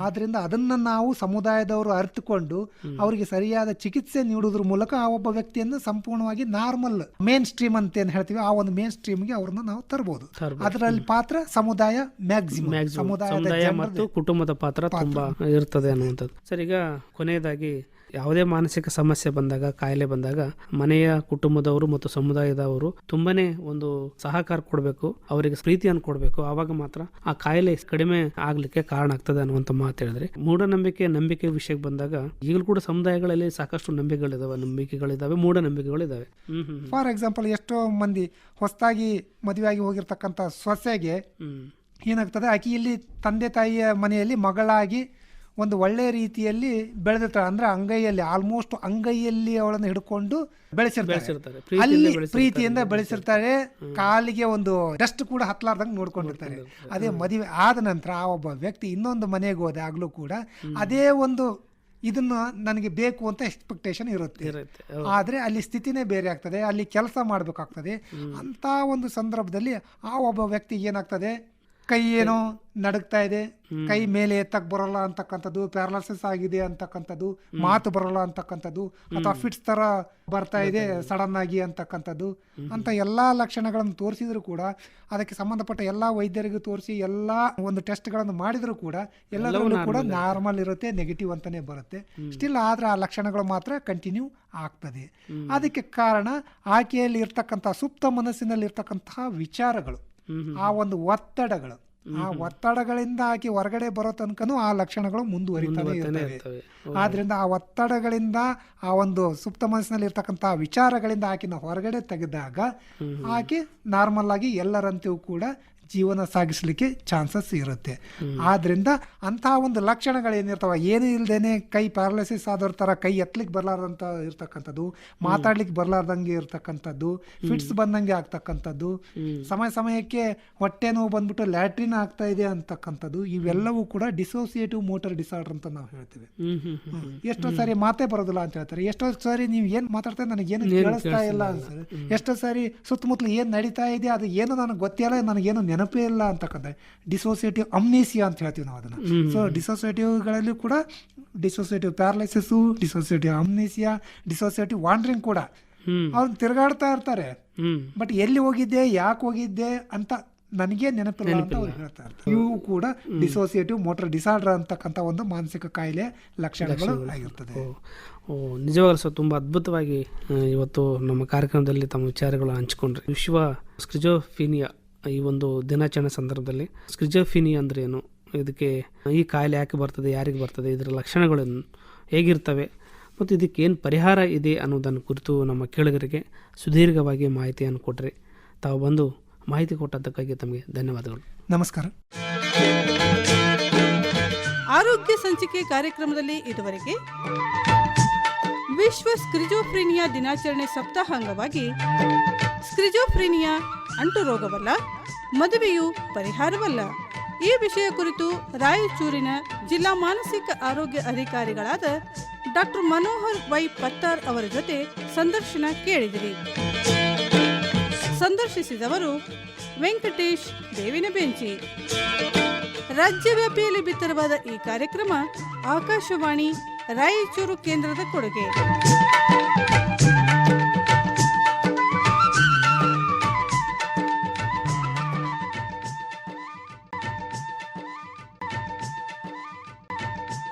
ಆದ್ರಿಂದ ಅದನ್ನ ನಾವು ಸಮುದಾಯದವರು ಅರಿತುಕೊಂಡು ಅವರಿಗೆ ಸರಿಯಾದ ಚಿಕಿತ್ಸೆ ನೀಡುವುದ್ರ ಮೂಲಕ ಆ ಒಬ್ಬ ವ್ಯಕ್ತಿಯನ್ನು ಸಂಪೂರ್ಣವಾಗಿ ನಾರ್ಮಲ್ ಮೇನ್ ಸ್ಟ್ರೀಮ್ ಅಂತ ಏನ್ ಹೇಳ್ತೀವಿ ಆ ಒಂದು ಮೇನ್ ಸ್ಟ್ರೀಮ್ಗೆ ಅವ್ರನ್ನ ನಾವು ತರಬಹುದು. ಅದರಲ್ಲಿ ಪಾತ್ರ ಸಮುದಾಯ ಮ್ಯಾಕ್ಸಿಮಮ್ ಸಮುದಾಯ ಮತ್ತು ಕುಟುಂಬದ ಪಾತ್ರ. ತುಂಬಾ ಇರ್ತದೆ ಅನ್ನುವಂಥದ್ದು. ಸರ್ ಈಗ ಕೊನೆಯದಾಗಿ ಯಾವುದೇ ಮಾನಸಿಕ ಸಮಸ್ಯೆ ಬಂದಾಗ ಕಾಯಿಲೆ ಬಂದಾಗ ಮನೆಯ ಕುಟುಂಬದವರು ಮತ್ತು ಸಮುದಾಯದವರು ತುಂಬಾನೇ ಒಂದು ಸಹಕಾರ ಕೊಡಬೇಕು ಅವರಿಗೆ ಪ್ರೀತಿಯನ್ನು ಕೊಡಬೇಕು. ಆವಾಗ ಮಾತ್ರ ಆ ಕಾಯಿಲೆ ಕಡಿಮೆ ಆಗ್ಲಿಕ್ಕೆ ಕಾರಣ ಆಗ್ತದೆ ಅನ್ನುವಂಥ ಮಾತು ಹೇಳಿದ್ರೆ. ಮೂಢನಂಬಿಕೆ ನಂಬಿಕೆ ವಿಷಯಕ್ಕೆ ಬಂದಾಗ ಈಗಲೂ ಕೂಡ ಸಮುದಾಯಗಳಲ್ಲಿ ಸಾಕಷ್ಟು ನಂಬಿಕೆಗಳಿದಾವೆ ನಂಬಿಕೆಗಳಿದಾವೆ ಮೂಢನಂಬಿಕೆಗಳಿದಾವೆ. ಫಾರ್ ಎಕ್ಸಾಂಪಲ್ ಎಷ್ಟೋ ಮಂದಿ ಹೊಸದಾಗಿ ಮದುವೆಯಾಗಿ ಹೋಗಿರ್ತಕ್ಕಂಥ ಸೊಸೆಗೆ ಏನಾಗ್ತದೆ ಆಕೆ ಇಲ್ಲಿ ತಂದೆ ತಾಯಿಯ ಮನೆಯಲ್ಲಿ ಮಗಳಾಗಿ ಒಂದು ಒಳ್ಳೆಯ ರೀತಿಯಲ್ಲಿ ಬೆಳೆದಿರ್ತಾಳೆ ಅಂದ್ರೆ ಅಂಗೈಯಲ್ಲಿ ಆಲ್ಮೋಸ್ಟ್ ಅಂಗೈಯಲ್ಲಿ ಅವಳನ್ನು ಹಿಡ್ಕೊಂಡು ಬೆಳೆಸಿರ್ತಾರೆ. ಅಲ್ಲಿ ಪ್ರೀತಿಯಿಂದ ಬೆಳೆಸಿರ್ತಾರೆ. ಕಾಲಿಗೆ ಒಂದು ಡಸ್ಟ್ ಕೂಡ ಹತ್ಲಾರ್ದಂಗೆ ನೋಡ್ಕೊಂಡಿರ್ತಾರೆ. ಅದೇ ಮದುವೆ ಆದ ನಂತರ ಆ ಒಬ್ಬ ವ್ಯಕ್ತಿ ಇನ್ನೊಂದು ಮನೆಗೆ ಹೋದಾಗಲೂ ಕೂಡ. ಅದೇ ಒಂದು ಇದನ್ನ ನನಗೆ ಬೇಕು ಅಂತ ಎಕ್ಸ್ಪೆಕ್ಟೇಷನ್ ಇರುತ್ತೆ. ಆದರೆ ಆದ್ರೆ ಅಲ್ಲಿ ಸ್ಥಿತಿನೇ ಬೇರೆ ಆಗ್ತದೆ. ಅಲ್ಲಿ ಕೆಲಸ ಮಾಡಬೇಕಾಗ್ತದೆ. ಅಂತ ಒಂದು ಸಂದರ್ಭದಲ್ಲಿ ಆ ಒಬ್ಬ ವ್ಯಕ್ತಿ ಏನಾಗ್ತದೆ? ಕೈ ಏನೋ ನಡುಗ್ತಾ ಇದೆ ಕೈ ಮೇಲೆ ಎತ್ತಕ್ ಬರಲ್ಲ ಅಂತಕ್ಕಂಥದ್ದು ಪ್ಯಾರಾಲಿಸಿಸ್ ಆಗಿದೆ ಅಂತಕ್ಕಂಥದ್ದು ಮಾತು ಬರಲ್ಲ ಅಂತಕ್ಕಂಥದ್ದು ಅಥವಾ ಫಿಟ್ಸ್ ತರ ಬರ್ತಾ ಇದೆ ಸಡನ್ ಆಗಿ ಅಂತಕ್ಕಂಥದ್ದು ಅಂತ ಎಲ್ಲಾ ಲಕ್ಷಣಗಳನ್ನು ತೋರಿಸಿದ್ರು ಕೂಡ ಅದಕ್ಕೆ ಸಂಬಂಧಪಟ್ಟ ಎಲ್ಲಾ ವೈದ್ಯರಿಗೂ ತೋರಿಸಿ ಎಲ್ಲಾ ಒಂದು ಟೆಸ್ಟ್ಗಳನ್ನು ಮಾಡಿದ್ರು ಕೂಡ ಎಲ್ಲದರಲ್ಲೂ ಕೂಡ ನಾರ್ಮಲ್ ಇರುತ್ತೆ ನೆಗೆಟಿವ್ ಅಂತಾನೆ ಬರುತ್ತೆ. ಸ್ಟಿಲ್ ಆದ್ರೆ ಆ ಲಕ್ಷಣಗಳು ಮಾತ್ರ ಕಂಟಿನ್ಯೂ ಆಗ್ತದೆ. ಅದಕ್ಕೆ ಕಾರಣ ಆಕೆಯಲ್ಲಿ ಇರ್ತಕ್ಕಂತಹ ಸುಪ್ತ ಮನಸ್ಸಿನಲ್ಲಿ ಇರ್ತಕ್ಕಂತಹ ವಿಚಾರಗಳು. ಆ ಒಂದು ಒತ್ತಡಗಳು ಆ ಒತ್ತಡಗಳಿಂದ ಆಕೆ ಹೊರಗಡೆ ಬರೋ ತನಕನೂ ಆ ಲಕ್ಷಣಗಳು ಮುಂದುವರಿತಾನೆ ಇರ್ತವೆ. ಆದ್ರಿಂದ ಆ ಒತ್ತಡಗಳಿಂದ ಆ ಒಂದು ಸುಪ್ತ ಮನಸ್ಸಿನಲ್ಲಿ ಇರ್ತಕ್ಕಂಥ ವಿಚಾರಗಳಿಂದ ಆಕಿನ ಹೊರಗಡೆ ತೆಗೆದಾಗ ಆಕೆ ನಾರ್ಮಲ್ ಆಗಿ ಎಲ್ಲರಂತೆಯೂ ಕೂಡ ಜೀವನ ಸಾಗಿಸ್ಲಿಕ್ಕೆ ಚಾನ್ಸಸ್ ಇರುತ್ತೆ. ಆದ್ರಿಂದ ಅಂತಹ ಒಂದು ಲಕ್ಷಣಗಳು ಏನಿರ್ತಾವ ಏನು ಇಲ್ದೇನೆ ಕೈ ಪ್ಯಾರಾಲಿಸಿಸ್ ಆದವ್ರ ತರ ಕೈ ಎತ್ತಲಿಕ್ಕೆ ಬರ್ಲಾರ್ದಂತ ಇರ್ತಕ್ಕಂಥದ್ದು ಮಾತಾಡ್ಲಿಕ್ಕೆ ಬರ್ಲಾರ್ದಂಗೆ ಇರ್ತಕ್ಕಂಥದ್ದು ಫಿಟ್ಸ್ ಬಂದಂಗೆ ಆಗ್ತಕ್ಕಂಥದ್ದು ಸಮಯ ಸಮಯಕ್ಕೆ ಹೊಟ್ಟೆ ನೋವು ಬಂದ್ಬಿಟ್ಟು ಲ್ಯಾಟ್ರಿನ್ ಆಗ್ತಾ ಇದೆ ಅಂತಕ್ಕಂಥದ್ದು ಇವೆಲ್ಲವೂ ಕೂಡ ಡಿಸೋಸಿಯೇಟಿವ್ ಮೋಟರ್ ಡಿಸಾರ್ಡರ್ ಅಂತ ನಾವು ಹೇಳ್ತೇವೆ. ಎಷ್ಟೋ ಸಾರಿ ಮಾತೇ ಬರೋದಿಲ್ಲ ಅಂತ ಹೇಳ್ತಾರೆ. ಎಷ್ಟೋ ಸಾರಿ ನೀವು ಏನ್ ಮಾತಾಡ್ತಾ ನನಗೆ ಏನು ಕೇಳಿಸ್ತಾ ಇಲ್ಲ ಅಂತ ಎಷ್ಟೋ ಸಾರಿ ಸುತ್ತಮುತ್ತಲು ಏನ್ ನಡೀತಾ ಇದೆ ಅದು ಏನು ನನಗೆ ಗೊತ್ತಿಲ್ಲ ನನಗೇನು ನೆನಪೇ ಇಲ್ಲ ಅಂತಕ್ಕಂಥ ಡಿಸೋಸಿಯೇಟಿವ್ ಅಮ್ನೇಸಿಯಾ ಅಂತ ಹೇಳ್ತೀವಿ ನಾವು ಅದನ್ನು. ಸೊ ಡಿಸೋಸಿಯೇಟಿವ್ಗಳಲ್ಲಿ ಕೂಡ dissociative paralysis dissociative amnesia dissociative wandering ಕೂಡ. ಅವ್ರು ತಿರುಗಾಡ್ತಾ ಇರ್ತಾರೆ. ಬಟ್ ಎಲ್ಲಿ ಹೋಗಿದ್ದೆ ಯಾಕೆ ಹೋಗಿದ್ದೆ ಅಂತ ನನಗೆ ನೆನಪಿಲ್ಲ ಅಂತ ಅವ್ರು ಹೇಳ್ತಾ ಇರ್ತಾರೆ. ಇವು ಕೂಡ ಡಿಸೋಸಿಯೇಟಿವ್ ಮೋಟರ್ ಡಿಸಾರ್ಡರ್ ಅಂತಕ್ಕಂಥ ಒಂದು ಮಾನಸಿಕ ಕಾಯಿಲೆ ಲಕ್ಷಣಗಳು ಆಗಿರ್ತದೆ. ಓ ನಿಜವಾಗಲೂ ಸರ್ ತುಂಬ ಅದ್ಭುತವಾಗಿ ಇವತ್ತು ನಮ್ಮ ಕಾರ್ಯಕ್ರಮದಲ್ಲಿ ತಮ್ಮ ವಿಚಾರಗಳು ಹಂಚಿಕೊಂಡ್ರಿ. ವಿಶ್ವ ಸ್ಕ್ರಿಜೋಫೀನಿಯಾ ಈ ಒಂದು ದಿನಾಚರಣೆ ಸಂದರ್ಭದಲ್ಲಿ ಸ್ಕ್ರಿಜೋಫಿನಿ ಅಂದ್ರೆ ಏನು? ಇದಕ್ಕೆ ಈ ಕಾಯಿಲೆ ಯಾಕೆ ಬರ್ತದೆ ಯಾರಿಗೆ ಬರ್ತದೆ ಇದರ ಲಕ್ಷಣಗಳು ಹೇಗಿರ್ತವೆ ಮತ್ತು ಇದಕ್ಕೆ ಏನು ಪರಿಹಾರ ಇದೆ ಅನ್ನೋದನ್ನು ಕುರಿತು ನಮ್ಮ ಕೇಳುಗರಿಗೆ ಸುದೀರ್ಘವಾಗಿ ಮಾಹಿತಿಯನ್ನು ಕೊಟ್ಟರೆ ತಾವು ಬಂದು ಮಾಹಿತಿ ಕೊಟ್ಟದ್ದಕ್ಕಾಗಿ ತಮಗೆ ಧನ್ಯವಾದಗಳು. ನಮಸ್ಕಾರ. ಆರೋಗ್ಯ ಸಂಚಿಕೆ ಕಾರ್ಯಕ್ರಮದಲ್ಲಿ ಇದುವರೆಗೆ ವಿಶ್ವ ಸ್ಕ್ರಿಜೋಫ್ರಿನಿಯಾ ದಿನಾಚರಣೆ ಸಪ್ತಾಹ ಅಂಗವಾಗಿ ಸ್ಕ್ರಿಜೋಫ್ರಿನಿಯಾ ಅಂಟು ರೋಗವಲ್ಲ ಮದುವೆಯು ಪರಿಹಾರವಲ್ಲ. ಈ ವಿಷಯ ಕುರಿತು ರಾಯಚೂರಿನ ಜಿಲ್ಲಾ ಮಾನಸಿಕ ಆರೋಗ್ಯ ಅಧಿಕಾರಿಗಳಾದ ಡಾಕ್ಟರ್ ಮನೋಹರ್ ವೈ ಪತ್ತಾರ್ ಅವರ ಜೊತೆ ಸಂದರ್ಶನ ಕೇಳಿದಿರಿ. ಸಂದರ್ಶಿಸಿದವರು ವೆಂಕಟೇಶ್ ದೇವಿನ ಬೆಂಚಿ ರಾಜ್ಯವ್ಯಾಪಿಯಲ್ಲಿ ಬಿತ್ತರವಾದ ಈ ಕಾರ್ಯಕ್ರಮ ಆಕಾಶವಾಣಿ ರಾಯಚೂರು ಕೇಂದ್ರದ ಕೊಡುಗೆ.